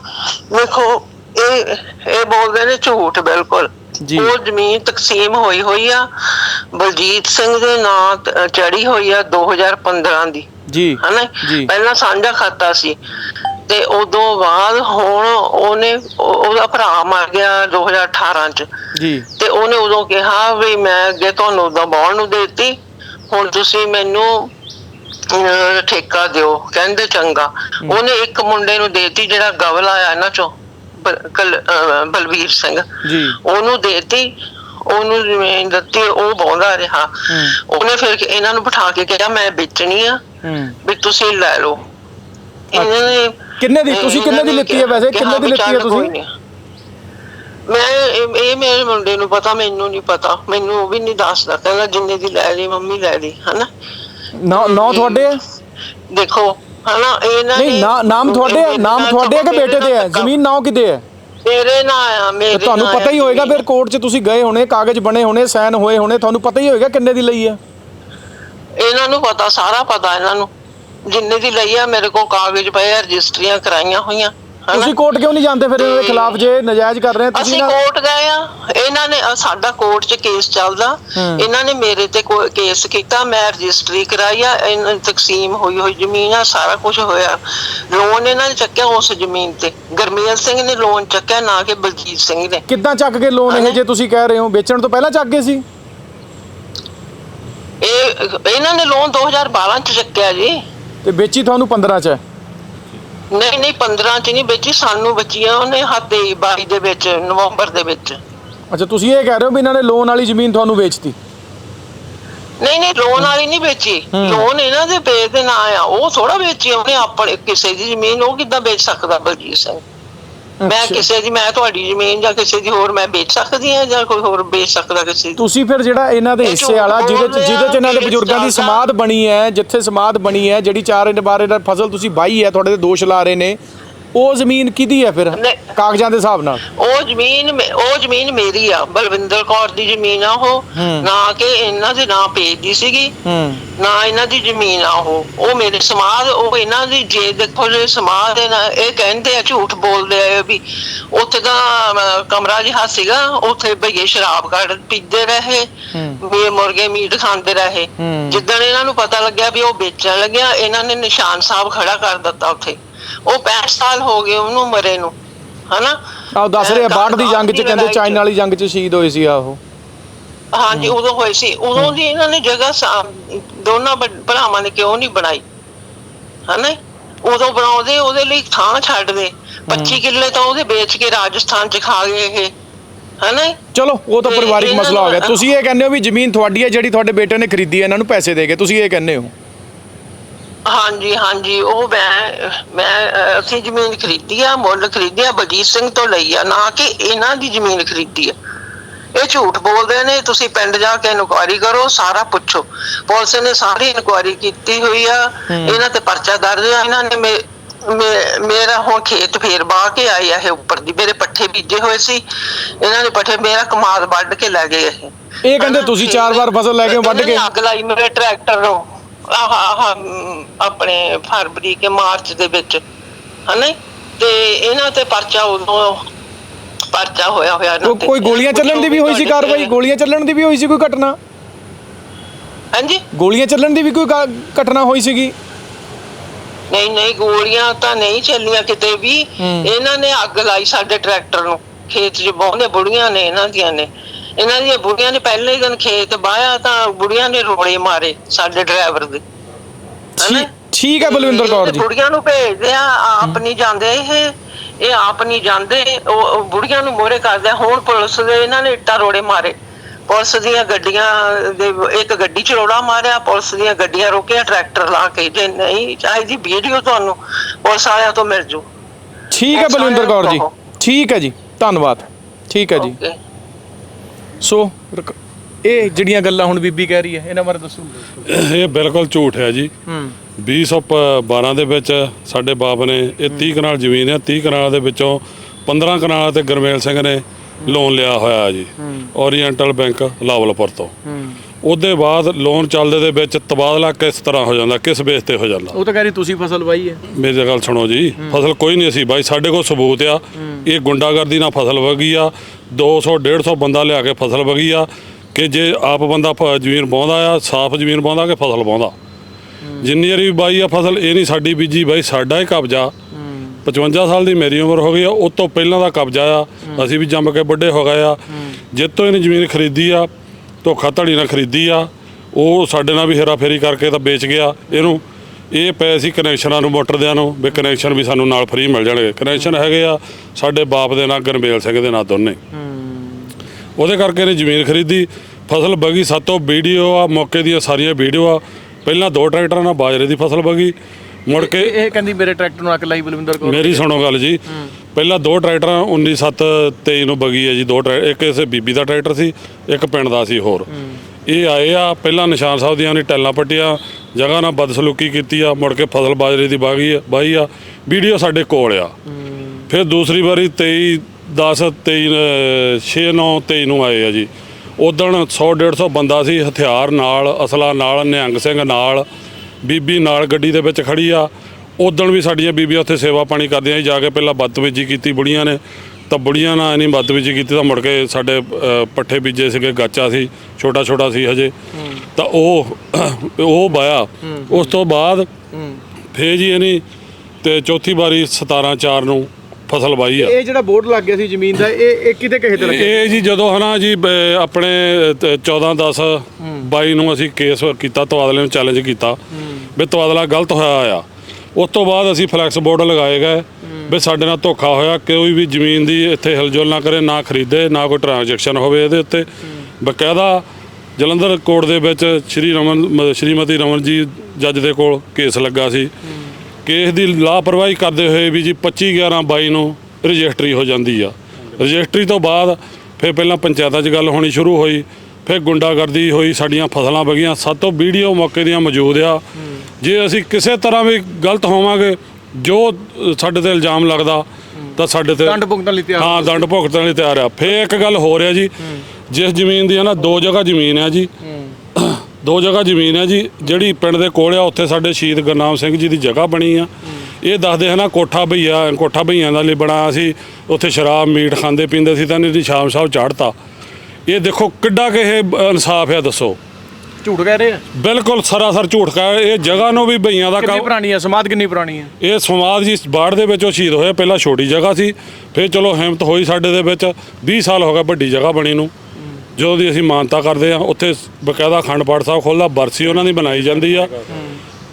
ਦੇਖੋ ਇਹ ਇਹ ਬੋਲਦੇ ਨੇ ਝੂਠ ਬਿਲਕੁਲ। ਜੀ। ਉਹ ਜ਼ਮੀਨ ਤਕਸੀਮ ਹੋਈ ਹੋਈ ਆ। ਬਲਜੀਤ ਸਿੰਘ ਦੇ ਨਾਂ ਚੜੀ ਹੋਈ ਆ 2015 ਦੀ। ਜੀ। ਹਨਾ। ਪਹਿਲਾਂ ਸਾਂਝਾ ਖਾਤਾ ਸੀ। ਤੇ ਉਦੋਂ ਬਾਅਦ ਹੁਣ ਉਹਨੇ ਉਹ- ਉਹਦਾ ਭਰਾ ਮਰ ਗਿਆ 2018 ਚ। ਜੀ। ਤੇ ਉਹਨੇ ਉਦੋਂ ਕਿਹਾ ਵੀ ਮੈਂ ਅੱਗੇ ਤੁਹਾਨੂੰ ਬਾਹਰ ਨੂੰ ਦੇਤੀ। ਹੁਣ ਤੁਸੀਂ ਮੈਨੂੰ ਠੇਕਾ ਦਿਓ ਕਹਿੰਦੇ ਚੰਗਾ। ਉਹਨੇ ਇੱਕ ਮੁੰਡੇ ਨੂੰ ਦੇਤੀ ਜਿਹੜਾ ਗਵਲ ਆਇਆ ਇਹਨਾਂ ਚੋਂ ਬਲ- ਕਲ- ਅਹ, ਬਲਵੀਰ ਸਿੰਘ। ਜੀ। ਉਹਨੂੰ ਦੇਤੀ। ਉਹਨੂੰ ਜ਼ਮੀਨ ਦਿੱਤੀ ਉਹ ਬੋਂਦਾ ਰਿਹਾ। ਉਹਨੇ ਫਿਰ ਇਹਨਾਂ ਨੂੰ ਬਿਠਾ ਕੇ ਕਿਹਾ ਮੈਂ ਵੇਚਣੀ ਆ। ਵੀ ਤੁਸੀਂ ਲੈ ਲਓ। ਇਹਨਾਂ ਨੇ ਕਿੰਨੇ ਦੀ ਤੁਸੀਂ ਕਿੰਨੇ ਦੀ ਨੇ ਲਿੱਤੀ ਹੈ ਵੈਸੇ? ਕਿੰਨੇ ਦੀ ਲਿੱਤੀ ਹੈ ਤੁਸੀਂ। ਮੈਂ ਇਹ ਇਹ ਮੇਰੇ ਮੁੰਡੇ ਨੂੰ ਪਤਾ ਮੈਨੂੰ ਨਹੀਂ ਪਤਾ। ਮੈਨੂੰ ਉਹ ਵੀ ਨਹੀਂ ਦੱਸਦਾ। ਕਹਿੰਦਾ ਜਿੰਨੇ ਦੀ ਲੈ ਲਈ ਮੰਮੀ ਲੈ ਲਈ ਹਨਾ? ਨਾ ਨਾ ਤੁਹਾਡੇ ਹੈ ਦੇਖੋ ਹਨਾ ਇਹਨਾਂ ਨਹੀਂ ਨੇ- ਨਾ- ਨਾਮ ਤੁਹਾਡੇ ਹੈ ਨਾਮ ਤੁਹਾਡੇ ਹੈ ਕਿ ਬੇਟੇ ਦੇ ਹੈ ਜ਼ਮੀਨ ਨਾਮ ਕਿਤੇ ਹੈ ਮੇਰੇ ਨਾਲ ਆ ਤੇ ਮੇਰੇ ਤੁਹਾਨੂੰ ਨਾਲ ਪਤਾ ਹੀ ਆ ਹੋਏਗਾ ਜ਼ਮੀਨ। ਫਿਰ ਕੋਰਟ 'ਚ ਤੁਸੀਂ ਗਏ ਹੋਣੇ ਕਾਗਜ਼ ਬਣੇ ਹੋਣੇ ਸਾਈਨ ਹੋਏ ਹੋਣੇ ਤੁਹਾਨੂੰ ਪਤਾ ਹੀ ਹੋਏਗਾ ਕਿੰਨੇ ਦੀ ਲਈ ਹੈ ਇਹਨਾਂ ਨੂੰ ਪਤਾ ਸਾਰਾ ਪਤਾ ਇਹਨਾਂ ਨੂੰ। ਜਿੰਨੇ ਦੀ ਲਈ ਆ ਮੇਰੇ ਕੋਲ ਕਾਗਜ਼ ਪਏ ਆ ਰਜਿਸਟਰੀਆਂ ਕਰਾਈਆਂ ਹੋਈਆਂ ਹਨਾ? ਤੁਸੀਂ ਕੋਰਟ ਕਿਉਂ ਨਹੀਂ ਜਾਂਦੇ ਫਿਰ ਇਹਨਾਂ ਦੇ ਖਿਲਾਫ ਜੇ ਨਜਾਇਜ਼ ਕਰ ਰਹੇ ਹੋ? ਤੁਸੀਂ ਅਸੀਂ ਨਾ ਕੋਰਟ ਗਏ ਆ। ਇਹਨਾਂ ਨੇ ਅ, ਸਾਡਾ ਕੋਰਟ 'ਚ ਕੇਸ ਚੱਲਦਾ। ਇਹਨਾਂ ਨੇ ਮੇਰੇ ਤੇ ਕੋਈ ਕੇਸ ਕੀਤਾ ਮੈਂ ਰਜਿਸਟਰੀ ਕਰਾਈ ਆ ਇਹਨਾਂ ਦੀ ਤਕਸੀਮ ਹੋਈ ਹੋਈ ਜ਼ਮੀਨ ਆ ਸਾਰਾ ਕੁਝ ਹੋਇਆ। ਲੋਨ ਇਹਨਾਂ ਨੇ ਚੱਕਿਆ ਉਸ ਜ਼ਮੀਨ ਤੇ। ਗਰਮੇਲ ਸਿੰਘ ਨੇ ਲੋਨ ਚੱਕਿਆ ਨਾ ਕਿ ਬਲਜੀਤ ਸਿੰਘ ਨੇ। ਕਿੱਦਾਂ ਚੱਕ ਕੇ ਲੋਨ ਇਹ ਜੇ ਤੁਸੀਂ ਕਹਿ ਰਹੇ ਹੋ? ਵੇਚਣ ਤੋਂ ਪਹਿਲਾਂ ਚੱਕ ਗਏ ਸੀ? ਇਹ ਇਹਨਾਂ ਨੇ ਲੋਨ 2012 ਚ ਚੱਕਿਆ ਜੀ। ਤੇ ਵੇਚੀ ਤੁਹਾਨੂੰ 15 'ਚ? ਹੈ ਨਹੀਂ ਨਹੀਂ 15 ਚ ਨਹੀਂ ਵੇਚੀ ਸਾਨੂੰ ਬਚੀਆਂ ਉਹਨੇ ਹੱਦੇ 22 ਦੇ ਵਿੱਚ ਨਵੰਬਰ ਦੇ ਵਿੱਚ। ਅੱਛਾ ਤੁਸੀਂ ਇਹ ਕਹਿ ਰਹੇ ਹੋ ਵੀ ਇਹਨਾਂ ਨੇ ਲੋਨ ਵਾਲੀ ਜ਼ਮੀਨ ਤੁਹਾਨੂੰ ਵੇਚਤੀ? ਨਹੀਂ ਨਹੀਂ ਲੋਨ ਵਾਲੀ ਨਹੀਂ ਵੇਚੀ। ਲੋਨ ਇਹਨਾਂ ਦੇ ਪੇ ਦੇ ਨਾਂ ਆ। ਉਹ ਥੋੜਾ ਵੇਚੀ ਉਹਨੇ ਆਪਣੇ ਕਿਸੇ ਦੀ ਜ਼ਮੀਨ ਉਹ ਕਿੱਦਾਂ ਵੇਚ ਸਕਦਾ ਬਲਜੀਤ ਸਿੰਘ? ਮੈਂ। ਕਿਸੇ ਦੀ ਮੈਂ ਤੁਹਾਡੀ ਜ਼ਮੀਨ ਜਾਂ ਕਿਸੇ ਦੀ ਹੋਰ ਮੈਂ ਵੇਚ ਸਕਦੀ ਹਾਂ ਜਾਂ ਕੋਈ ਹੋਰ ਵੇਚ ਸਕਦਾ ਕਿਸੇ ਦੀ? ਤੁਸੀਂ ਫਿਰ ਜਿਹੜਾ ਇਹਨਾਂ ਦੇ ਹਿੱਸੇ ਵਾਲਾ ਜਿਹਦੇ ਚ ਜਿਹਦੇ ਚ ਇਹਨਾਂ ਦੇ ਬਜ਼ੁਰਗਾਂ ਦੀ ਸਮਾਧ ਬਣੀ ਹੈ ਜਿੱਥੇ ਸਮਾਧ ਬਣੀ ਹੈ ਜਿਹੜੀ ਚਾਰ ਬਾਰੇ ਦਾ ਫਸਲ ਤੁਸੀਂ ਵਾਹੀ ਹੈ ਤੁਹਾਡੇ ਤੇ ਦੋਸ਼ ਲਾ ਰਹੇ ਨੇ। ਉਹ ਜ਼ਮੀਨ ਕਿਹਦੀ ਹੈ ਫਿਰ? ਨਹੀਂ। ਕਾਗਜ਼ਾਂ ਦੇ ਹਿਸਾਬ ਨਾਲ? ਉਹ ਜ਼ਮੀਨ ਮੇ- ਉਹ ਜ਼ਮੀਨ ਮੇਰੀ ਆ। ਬਲਵਿੰਦਰ ਕੌਰ ਦੀ ਜ਼ਮੀਨ ਆ ਉਹ। ਨਾ ਕਿ ਇਹਨਾਂ ਦੇ ਨਾਂ ਭੇਜਦੀ ਸੀਗੀ। ਹੂੰ। ਨਾ ਇਹਨਾਂ ਦੀ ਜ਼ਮੀਨ ਆ ਉਹ। ਉਹ ਮੇਰੇ ਸਮਾਧ ਉਹ ਇਹਨਾਂ ਦੀ ਜੇ ਦੇਖੋ ਜੇ ਹੈ ਨਾ ਇਹ ਕਹਿੰਦੇ ਆ ਝੂਠ ਬੋਲਦੇ ਆ ਵੀ। ਉੱਥੇ ਦਾ ਕਮਰਾ ਜਿਹਾ ਸੀਗਾ। ਉੱਥੇ ਭਈਏ ਸ਼ਰਾਬ ਕੱਢ ਪੀਂਦੇ ਰਹੇ। ਵੀ ਮੁਰਗੇ ਮੀਟ ਖਾਂਦੇ ਰਹੇ। ਜਿੱਦਣ ਇਹਨਾਂ ਨੂੰ ਪਤਾ ਲੱਗਿਆ ਵੀ ਉਹ ਵੇਚਣ ਲੱਗਿਆ ਇਹਨਾਂ ਨੇ ਨਿਸ਼ਾਨ ਸਾਹਿਬ ਖੜਾ ਕਰ ਦਿੱਤਾ ਉੱਥੇ। ਉਹ 65 ਸਾਲ ਹੋ ਗਏ ਉਹਨੂੰ ਮਰੇ ਨੂੰ ਹਨਾ? ਆਹ ਦੱਸ ਰਹੇ ਆ ਦੀ ਜੰਗ 'ਚ ਕਹਿੰਦੇ। ਚਾਈਨਾ ਵਾਲੀ ਜੰਗ 'ਚ ਸ਼ਹੀਦ ਹੋਏ ਸੀ ਆ ਉਹ। ਹਾਂਜੀ ਉਦੋਂ ਹੋਏ ਸੀ। ਉਦੋਂ ਦੀ ਇਹਨਾਂ ਨੇ ਜਗ੍ਹਾ ਸਾ- ਦੋਨਾਂ ਭ- ਭਰਾਵਾਂ ਨੇ ਕਿਉਂ ਨਹੀਂ ਬਣਾਈ? ਹਨਾ? ਉਦੋਂ ਬਣਾਉਂਦੇ ਉਹਦੇ ਲਈ ਥਾਂ ਛੱਡਦੇ 25 ਕਿੱਲੇ ਤਾਂ ਉਹਦੇ ਵੇਚ ਕੇ ਰਾਜਸਥਾਨ ਚ ਖਾ ਗਏ ਇਹ ਹਨਾ? ਚਲੋ ਉਹ ਤਾਂ ਤੇ ਪਰਿਵਾਰਿਕ ਇਹਨਾਂ ਮਸਲਾ ਹੋ ਗਿਆ। ਤੁਸੀਂ ਇਹ ਕਹਿੰਦੇ ਹੋ ਵੀ ਜ਼ਮੀਨ ਤੁਹਾਡੀ ਹੈ ਜਿਹੜੀ ਤੁਹਾਡੇ ਬੇਟੇ ਨੇ ਖਰੀਦੀ ਹੈ ਇਹਨਾਂ ਨੂੰ ਪੈਸੇ ਦੇ ਕੇ। ਤੁਸੀਂ ਇਹ ਕਹਿੰਦੇ ਹੋ। ਹਾਂਜੀ ਹਾਂਜੀ ਉਹ ਮੈਂ ਮੈਂ ਅਸੀਂ ਜ਼ਮੀਨ ਖਰੀਦੀ ਆ ਮੁੱਲ ਖਰੀਦੀ ਆ ਬਲਜੀਤ ਸਿੰਘ ਤੋਂ ਲਈ ਆ ਨਾ ਕਿ ਇਹਨਾਂ ਦੀ ਜ਼ਮੀਨ ਖਰੀਦੀ ਆ। ਇਹ ਝੂਠ ਬੋਲਦੇ ਨੇ ਤੁਸੀਂ ਪਿੰਡ ਜਾ ਕੇ ਇਨਕੁਆਇਰੀ ਕਰੋ ਸਾਰਾ ਪੁੱਛੋ। ਪੁਲਿਸ ਨੇ ਸਾਰੀ ਇਨਕੁਆਇਰੀ ਕੀਤੀ ਹੋਈ ਆ ਇਹਨਾਂ ਤੇ ਪਰਚਾ ਦਰਜ ਆ ਇਹਨਾਂ ਨੇ ਮੇਰਾ ਹੁਣ ਖੇਤ ਫੇਰ ਬਾਹ ਕੇ ਆਈ ਆ ਇਹ ਉੱਪਰ ਦੀ ਮੇਰੇ ਪੱਠੇ ਬੀਜੇ ਹੋਏ ਸੀ। ਇਹਨਾਂ ਨੇ ਪੱਠੇ ਮੇਰਾ ਕਮਾਦ ਵੱਢ ਕੇ ਲੈ ਗਏ ਇਹ। ਇਹ ਕਹਿੰਦੇ ਤੁਸੀਂ ਚਾਰ ਵਾਰ ਫਸਲ ਲੈ ਕੇ ਵੱਢ ਕੇ ਅੱਗ ਲਾਈ ਮੇਰੇ ਟਰੈਕਟਰ ਨੂੰ ਆਹ ਆਹ ਆਪਣੇ ਫਰਵਰੀ ਕੇ ਮਾਰਚ ਦੇ ਵਿੱਚ ਹਨੇ? ਤੇ ਇਹਨਾਂ ਤੇ ਪਰਚਾ ਉਦੋਂ ਪਰਚਾ ਹੋਇਆ ਹੋਇਆ ਇਹਨਾਂ ਕੋਈ ਤੇ। ਕੋਈ ਗੋਲੀਆਂ ਚੱਲਣ ਦੀ ਵੀ ਹੋਈ ਸੀ ਕਾਰਵਾਈ? ਗੋਲੀਆਂ ਚੱਲਣ ਦੀ ਵੀ ਹੋਈ ਸੀ ਕੋਈ ਘਟਨਾ? ਹਾਂਜੀ? ਗੋਲੀਆਂ ਚੱਲਣ ਦੀ ਵੀ ਕੋਈ ਘਟਨਾ ਹੋਈ ਸੀਗੀ? ਨਹੀਂ ਨਹੀਂ ਗੋਲੀਆਂ ਤਾਂ ਨਹੀਂ ਚੱਲੀਆਂ ਕਿਤੇ ਵੀ। ਇਹਨਾਂ ਨੇ ਅੱਗ ਲਾਈ ਸਾਡੇ ਟਰੈਕਟਰ ਨੂੰ। ਖੇਤ 'ਚ ਬਹੁਨੇ ਬੁੜੀਆਂ ਨੇ ਇਹਨਾਂ ਦੀਆਂ ਨੇ। ਇਹਨਾਂ ਦੀਆਂ ਬੁੜੀਆਂ ਨੇ ਪਹਿਲੇ ਹੀ ਦਿਨ ਖੇਤ ਬਾਇਆ ਤਾਂ ਬੁੜੀਆਂ ਨੇ ਰੋੜੇ ਮਾਰੇ ਸਾਡੇ ਡਰਾਈਵਰ ਦੇ। ਹਨਾ? ਠੀਕ- ਹੈ ਬਲਵਿੰਦਰ ਕੌਰ ਜੀ। ਬੁੜੀਆਂ ਨੂੰ ਭੇਜਦੇ ਆ ਆਪ ਨਹੀਂ ਜਾਂਦੇ ਇਹ। ਇਹ ਆਪ ਨਹੀਂ ਜਾਂਦੇ ਉਹ ਬੁੜੀਆਂ ਨੂੰ ਮੋਰੇ ਕਰਦੇ। ਹੁਣ ਪੁਲਿਸ ਦੇ ਇਹਨਾਂ ਨੇ ਇੱਟਾਂ ਰੋੜੇ ਮਾਰੇ। ਪੁਲਿਸ ਦੀਆਂ ਗੱਡੀਆਂ ਦੇ ਇੱਕ ਗੱਡੀ ਚ ਰੋੜਾ ਮਾਰਿਆ ਪੁਲਿਸ ਦੀਆਂ ਗੱਡੀਆਂ ਰੋਕਿਆ ਟਰੈਕਟਰ ਲਾ ਕੇ ਜੇ ਨਹੀਂ ਚਾਹੀਦੀ ਵੀਡੀਓ ਤੁਹਾਨੂੰ ਪੁਲਿਸ ਵਾਲਿਆਂ ਤੋਂ ਮਿਲ ਜੂ। ਠੀਕ ਹੈ ਬਲਵਿੰਦਰ ਕੌਰ ਜੀ। ਠੀਕ ਹੈ ਜੀ। ਧੰਨਵਾਦ। ਠੀਕ ਹੈ ਜੀ। ਸੋ ਰਕ- ਇਹ ਜਿਹੜੀਆਂ ਗੱਲਾਂ ਹੁਣ ਬੀਬੀ ਕਹਿ ਰਹੀ ਹੈ ਇਹਨਾਂ ਬਾਰੇ ਦੱਸੋ। ਇਹ ਬਿਲਕੁਲ ਝੂਠ ਹੈ ਜੀ। ਹੂੰ। 2012 ਦੇ ਵਿੱਚ ਸਾਡੇ ਬਾਪ ਨੇ ਇਹ 30 ਕਨਾਲ ਜ਼ਮੀਨ ਹੈ 30 ਕਨਾਲ ਦੇ ਵਿੱਚੋਂ 15 ਕਨਾਲ ਤੇ ਗਰਮੇਲ ਸਿੰਘ ਨੇ ਲੋਨ ਲਿਆ ਹੋਇਆ ਜੀ ਓਰੀਐਂਟਲ ਬੈਂਕ ਲਾਵਲਪੁਰ ਤੋਂ। ਉਹਦੇ ਬਾਅਦ ਲੋਨ ਚੱਲਦੇ ਦੇ ਵਿੱਚ ਤਬਾਦਲਾ ਕਿਸ ਤਰ੍ਹਾਂ ਹੋ ਜਾਂਦਾ ਕਿਸ ਬੇਸ ਤੇ ਹੋ ਜਾਂਦਾ? ਉਹ ਤਾਂ ਕਹਿ ਰਹੀ ਤੁਸੀਂ ਫਸਲ ਵਾਈ ਹੈ। ਮੇਰੀ ਗੱਲ ਸੁਣੋ ਜੀ ਫਸਲ ਕੋਈ ਨਹੀਂ ਸੀ ਬਾਈ ਸਾਡੇ ਕੋਲ ਸਬੂਤ ਆ। ਇਹ ਗੁੰਡਾਗਰਦੀ ਨਾਲ ਫਸਲ ਵਗੀ ਆ। 200 150 ਬੰਦਾ ਲਿਆ ਕੇ ਫਸਲ ਵਗੀ ਆ ਕਿ ਜੇ ਆਪ ਬੰਦਾ ਫ- ਜ਼ਮੀਨ ਬਾਉਂਦਾ ਆ, ਸਾਫ਼ ਜ਼ਮੀਨ ਬਾਉਂਦਾ ਕਿ ਫਸਲ ਬਾਉਂਦਾ ਜਿੰਨੀ ਵਾਰੀ ਵੀ ਬਾਈ ਆ ਫਸਲ, ਇਹ ਨਹੀਂ ਸਾਡੀ ਬੀਜੀ, ਬਾਈ ਸਾਡਾ ਹੀ ਕਬਜ਼ਾ। 55 ਸਾਲ ਦੀ ਮੇਰੀ ਉਮਰ ਹੋ ਗਈ ਆ, ਉਸ ਤੋਂ ਪਹਿਲਾਂ ਦਾ ਕਬਜ਼ਾ ਆ। ਅਸੀਂ ਵੀ ਜੰਮ ਕੇ ਵੱਡੇ ਹੋ ਗਏ ਆ। ਜਿੱਤੋਂ ਇਹਨੇ ਜ਼ਮੀਨ ਖਰੀਦੀ ਆ ਧੋਖਾ ਧੜੀ ਨਾਲ ਖਰੀਦੀ ਆ, ਉਹ ਸਾਡੇ ਨਾਲ ਵੀ ਹੇਰਾਫੇਰੀ ਕਰਕੇ ਤਾਂ ਵੇਚ ਗਿਆ। ਇਹਨੂੰ ਇਹ ਪਏ ਸੀ ਕਨੈਕਸ਼ਨਾਂ ਨੂੰ ਮੋਟਰ ਦਿਆਂ ਨੂੰ ਵੀ ਕਨੈਕਸ਼ਨ ਵੀ ਸਾਨੂੰ ਨਾਲ ਫ੍ਰੀ ਮਿਲ ਜਾਣਗੇ। ਕਨੈਕਸ਼ਨ ਹੈਗੇ ਆ ਸਾਡੇ ਬਾਪ ਦੇ ਨਾਲ ਗਰਮੇਲ ਸਿੰਘ ਦੇ ਨਾਲ ਦੋਨੇ। ਉਹਦੇ ਕਰਕੇ ਇਹਨੇ ਜ਼ਮੀਨ ਖਰੀਦੀ। ਫਸਲ ਬਗੀ ਸਾਤੋਂ ਵੀਡੀਓ ਆ ਮੌਕੇ ਦੀਆਂ ਸਾਰੀਆਂ ਵੀਡੀਓ ਆ। ਪਹਿਲਾਂ ਦੋ ਟਰੈਕਟਰਾਂ ਨਾਲ ਬਾਜਰੇ ਦੀ ਫਸਲ ਬਗੀ। ਮੁੜ ਕੇ ਇਹ ਕਹਿੰਦੀ ਮੇਰੇ ਟਰੈਕਟਰ ਨੂੰ ਅੱਗ ਲਾਈ ਬਲਵਿੰਦਰ ਕੌਰ। ਮੇਰੀ ਸੁਣੋ ਗੱਲ ਜੀ। ਪਹਿਲਾਂ ਦੋ ਟਰੈਕਟਰਾਂ 19723 ਨੂੰ ਬਗੀ ਹੈ ਜੀ ਦੋ ਇੱਕ ਇਸੇ ਬੀਬੀ ਦਾ ਟਰੈਕਟਰ ਸੀ ਇੱਕ ਪਿੰਡ ਦਾ ਸੀ ਹੋਰ। ਇਹ ਆਏ ਆ ਪਹਿਲਾਂ ਨਿਸ਼ਾਨ ਸਾਹਿਬ ਦੀਆਂ ਨੇ ਟੈਲਾਂ ਪੱਟੀਆਂ ਜਗ੍ਹਾ ਨਾਲ ਬਦਸਲੂਕੀ ਕੀਤੀ ਆ, ਮੁੜ ਕੇ ਫਸਲ ਬਾਜਰੇ ਦੀ ਬਾਗੀ ਆ, ਬਾਈ ਆ, ਵੀਡੀਓ ਸਾਡੇ ਕੋਲ ਆ। ਫਿਰ ਦੂਸਰੀ ਵਾਰੀ 23 10 23 6 9 23 ਨੂੰ ਆਏ ਆ ਜੀ। ਉਦਣ 100 150 ਬੰਦਾ ਸੀ ਹਥਿਆਰ ਨਾਲ, ਅਸਲਾ ਨਾਲ, ਨਿਹੰਗ ਸਿੰਘ ਨਾਲ, ਬੀਬੀ ਨਾਲ ਗੱਡੀ ਦੇ ਵਿੱਚ ਖੜੀ ਆ। ਉਦਣ ਵੀ ਸਾਡੀਆਂ ਬੀਬੀਆਂ ਉੱਥੇ ਸੇਵਾ ਪਾਣੀ ਕਰਦੀਆਂ ਸੀ, ਜਾ ਕੇ ਪਹਿਲਾਂ ਬਦਤਮੀਜੀ ਕੀਤੀ ਬੁੜੀਆਂ ਨੇ। ਤਾਂ ਬੁੜੀਆਂ ਨਾਲ ਨਹੀਂ ਬਦਤਮੀਜੀ ਕੀਤੀ ਤਾਂ ਮੁੜ ਕੇ ਸਾਡੇ ਅ, ਪੱਠੇ ਬੀਜੇ ਸੀਗੇ ਗਾਚਾ ਸੀ ਛੋਟਾ ਛੋਟਾ ਸੀ ਹਜੇ। ਤਾਂ ਉਹ ਉਹ ਬਾਇਆ। ਉਸ ਤੋਂ ਬਾਅਦ ਫੇਰ ਜੀ ਇਹਨੀ ਤੇ ਚੌਥੀ ਵਾਰੀ 17 4 ਨੂੰ ਫਸਲ ਵਾਈ ਆ। ਇਹ ਜਿਹੜਾ ਬੋਰਡ ਲੱਗ ਗਿਆ ਸੀ ਜ਼ਮੀਨ ਦਾ ਇਹ ਇਹ ਕਿਤੇ ਕਹੇ ਤੇ ਲੱਗਿਆ ਇਹ ਜੀ ਜਦੋਂ ਹਨਾ ਜੀ ਬ- ਆਪਣੇ ਤ- 14 10 22 ਨੂੰ ਅਸੀਂ ਕੇਸ ਕੀਤਾ ਤਵਾਦਲੇ ਨੂੰ ਚੈਲੰਜ ਕੀਤਾ ਵੀ ਤਵਾਦਲਾ ਗਲਤ ਹੋਇਆ ਆ। ਉਸ ਤੋਂ ਬਾਅਦ ਅਸੀਂ ਫਲੈਕਸ ਬੋਰਡ ਲਗਾਏ ਗਏ। ਵੀ ਸਾਡੇ ਨਾਲ ਧੋਖਾ ਹੋਇਆ, ਕੋਈ ਵੀ ਜ਼ਮੀਨ ਦੀ ਇੱਥੇ ਹਿਲਜੁਲ ਨਾ ਕਰੇ, ਨਾ ਖਰੀਦੇ, ਨਾ ਕੋਈ ਟ੍ਰਾਂਜੈਕਸ਼ਨ ਹੋਵੇ ਇਹਦੇ ਉੱਤੇ। ਬਕਾਇਦਾ ਜਲੰਧਰ ਕੋਰਟ ਦੇ ਵਿੱਚ ਸ਼੍ਰੀ ਰਮਨ, ਮ- ਸ਼੍ਰੀਮਤੀ ਰਮਨ ਜੀ ਜੱਜ ਦੇ ਕੋਲ ਕੇਸ ਲੱਗਾ ਸੀ। ਕੇਸ ਦੀ ਲਾਪਰਵਾਹੀ ਕਰਦੇ ਹੋਏ ਵੀ ਜੀ 25 11 22 ਨੂੰ ਰਜਿਸਟਰੀ ਹੋ ਜਾਂਦੀ ਆ। ਰਜਿਸਟਰੀ ਤੋਂ ਬਾਅਦ ਫਿਰ ਪਹਿਲਾਂ ਪੰਚਾਇਤਾਂ 'ਚ ਗੱਲ ਹੋਣੀ ਸ਼ੁਰੂ ਹੋਈ, ਫਿਰ ਗੁੰਡਾਗਰਦੀ ਹੋਈ, ਸਾਡੀਆਂ ਫਸਲਾਂ ਵਗੀਆਂ। ਸਾਤੋਂ ਵੀਡੀਓ ਮੌਕੇ ਦੀਆਂ ਮੌਜੂਦ ਆ। ਜੇ ਅਸੀਂ ਕਿਸੇ ਤਰ੍ਹਾਂ ਵੀ ਗਲਤ ਹੋਵਾਂਗੇ ਜੋ ਸਾਡੇ ਤੇ ਇਲਜ਼ਾਮ ਲੱਗਦਾ ਤਾਂ ਸਾਡੇ ਤੇ ਦੰਡ ਭੁਗਤਣ ਲਈ ਤਿਆਰ ਹਾਂ ਦੰਡ ਭੁਗਤਣ ਲਈ ਤਿਆਰ ਆ। ਫੇਰ ਇੱਕ ਗੱਲ ਹੋ ਰਿਹਾ ਜੀ ਜਿਸ ਜ਼ਮੀਨ ਦੀ ਹੈ ਨਾ ਦੋ ਜਗ੍ਹਾ ਜ਼ਮੀਨ ਹੈ ਜੀ। ਦੋ ਜਗ੍ਹਾ ਜ਼ਮੀਨ ਹੈ ਜੀ ਜਿਹੜੀ ਪਿੰਡ ਦੇ ਕੋਲ ਆ ਉੱਥੇ ਸਾਡੇ ਸ਼ਹੀਦ ਗੁਰਨਾਮ ਸਿੰਘ ਜੀ ਦੀ ਜਗ੍ਹਾ ਬਣੀ ਆ। ਇਹ ਦੱਸਦੇ ਹਨਾ ਕੋਠਾ ਭਈਆ ਕੋਠਾ ਭਈਆਂ ਦਾ ਲਈ ਬਣਾ ਸੀ ਉੱਥੇ ਸ਼ਰਾਬ ਮੀਟ ਖਾਂਦੇ ਪੀਂਦੇ ਸੀ ਤਾਂ ਇਹਦੀ ਸ਼ਾਮ ਸਾਹਿਬ ਚੜ੍ਹਤਾ। ਇਹ ਦੇਖੋ ਕਿੱਡਾ ਕਿ ਇਹ ਇਨਸਾਫ ਆ ਦੱਸੋ। ਝੂਠ ਕਹਿ ਰਹੇ ਆ? ਬਿਲਕੁਲ ਸਰਾਸਰ ਝੂਠ ਕਾ ਇਹ ਜਗ੍ਹਾ ਨੂੰ ਵੀ ਭਈਆਂ ਦਾ ਕਿੰਨੀ ਕੰਮ ਪੁਰਾਣੀ ਹੈ ਸਮਾਧ ਕਿੰਨੀ ਪੁਰਾਣੀ ਹੈ ਇਹ ਸਮਾਜ ਜੀ ਬਾੜ ਦੇ ਵਿੱਚ ਸ਼ਹੀਦ ਹੋਏ ਪਹਿਲਾਂ ਛੋਟੀ ਜਗ੍ਹਾ ਸੀ। ਫਿਰ ਚਲੋ ਹਿੰਮਤ ਹੋਈ ਸਾਡੇ ਦੇ ਵਿੱਚ। 20 ਸਾਲ ਹੋ ਗਏ ਵੱਡੀ ਜਗ੍ਹਾ ਬਣੀ ਨੂੰ। ਜਦੋਂ ਦੀ ਅਸੀਂ ਮਾਨਤਾ ਕਰਦੇ ਆ ਉੱਥੇ ਬਕਾਇਦਾ ਅਖੰਡ ਪਾਠ ਸਾਹਿਬ ਖੁੱਲ੍ਹਦਾ ਬਰਸੀ ਉਹਨਾਂ ਦੀ ਬਣਾਈ ਜਾਂਦੀ ਆ।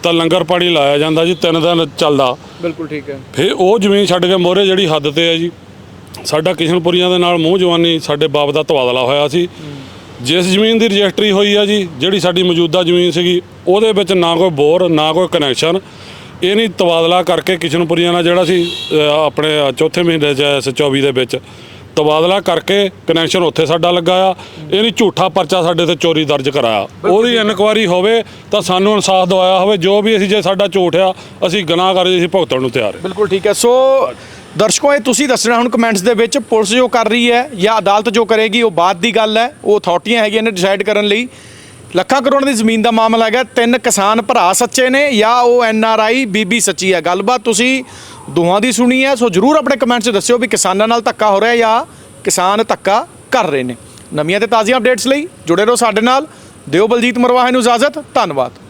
ਤਾਂ ਲੰਗਰ ਪਾਣੀ ਲਾਇਆ ਜਾਂਦਾ ਜੀ ਤਿੰਨ ਦਿਨ ਚੱਲਦਾ। ਬਿਲਕੁਲ ਠੀਕ ਹੈ। ਫਿਰ ਉਹ ਜ਼ਮੀਨ ਛੱਡ ਕੇ ਮੋਰੇ ਜਿਹੜੀ ਹੱਦ ਤੇ ਹੈ ਜੀ ਸਾਡਾ ਕਿਸ਼ਨਪੁਰੀਆਂ ਦੇ ਨਾਲ ਮੂੰਹ ਜਵਾਨੀ ਸਾਡੇ ਬਾਪ ਦਾ ਤਬਾਦਲਾ ਹੋਇਆ ਸੀ। ਜਿਸ ਜ਼ਮੀਨ ਦੀ ਰਜਿਸਟਰੀ ਹੋਈ ਆ ਜੀ ਜਿਹੜੀ ਸਾਡੀ ਮੌਜੂਦਾ ਜ਼ਮੀਨ ਸੀਗੀ ਉਹਦੇ ਵਿੱਚ ਨਾ ਕੋਈ ਬੋਰ ਨਾ ਕੋਈ ਕਨੈਕਸ਼ਨ ਇਹ ਨਹੀਂ ਤਬਾਦਲਾ ਕਰਕੇ ਕਿਸ਼ਨਪੁਰੀਆਂ ਨਾਲ ਜਿਹੜਾ ਸੀ ਆਪਣੇ ਚੌਥੇ ਮਹੀਨੇ ਚ ਇਸ 24 ਦੇ ਵਿੱਚ ਤਬਾਦਲਾ ਕਰਕੇ ਕਨੈਕਸ਼ਨ ਉੱਥੇ ਸਾਡਾ ਲੱਗਾ ਆ। ਇਹ ਨਹੀਂ ਝੂਠਾ ਪਰਚਾ ਸਾਡੇ ਤੇ ਚੋਰੀ ਦਰਜ ਕਰਾਇਆ। ਉਹਦੀ ਇਨਕੁਆਇਰੀ ਹੋਵੇ ਤਾਂ ਸਾਨੂੰ ਇਨਸਾਫ ਦਵਾਇਆ ਹੋਵੇ ਜੋ ਵੀ ਅਸੀਂ ਜੇ ਸਾਡਾ ਝੂਠ ਆ ਅਸੀਂ ਗੁਨਾਹਗਰ ਅਸੀਂ ਭੁਗਤਣ ਨੂੰ ਤਿਆਰ ਹਾਂ। ਬਿਲਕੁਲ ਠੀਕ ਹੈ। ਸੋ ਦਰਸ਼ਕੋ, ਇਹ ਤੁਸੀਂ ਦੱਸਣਾ ਹੁਣ ਕਮੈਂਟਸ ਦੇ ਵਿੱਚ, ਪੁਲਿਸ ਜੋ ਕਰ ਰਹੀ ਹੈ ਜਾਂ ਅਦਾਲਤ ਜੋ ਕਰੇਗੀ, ਉਹ ਬਾਅਦ ਦੀ ਗੱਲ ਹੈ। ਉਹ ਅਥਾਰਟੀਆਂ ਹੈਗੀਆਂ ਨੇ ਡਿਸਾਈਡ ਕਰਨ ਲਈ। ਲੱਖਾਂ ਕਰੋੜ ਦੀ ਜ਼ਮੀਨ ਦਾ ਮਾਮਲਾ ਹੈਗਾ। ਤਿੰਨ ਕਿਸਾਨ ਭਰਾ ਸੱਚੇ ਨੇ ਜਾਂ ਉਹ ਐਨ ਆਰ ਆਈ ਬੀਬੀ ਸੱਚੀ ਹੈ। ਗੱਲਬਾਤ ਤੁਸੀਂ ਦੋਹਾਂ ਦੀ ਸੁਣੀ ਹੈ। ਸੋ ਜਰੂਰ ਆਪਣੇ ਕਮੈਂਟਸ ਦੱਸਿਓ ਵੀ ਕਿਸਾਨਾਂ ਨਾਲ ਧੱਕਾ ਹੋ ਰਿਹਾ ਜਾਂ ਕਿਸਾਨ ਧੱਕਾ ਕਰ ਰਹੇ ਨੇ। ਨਵੀਆਂ ਤੇ ਤਾਜ਼ੀਆਂ ਅਪਡੇਟਸ ਲਈ ਜੁੜੇ ਰਹੋ ਸਾਡੇ ਨਾਲ। ਦਿਓ ਬਲਜੀਤ ਮਰਵਾਹਾ ਨੂੰ ਇਜਾਜ਼ਤ। ਧੰਨਵਾਦ।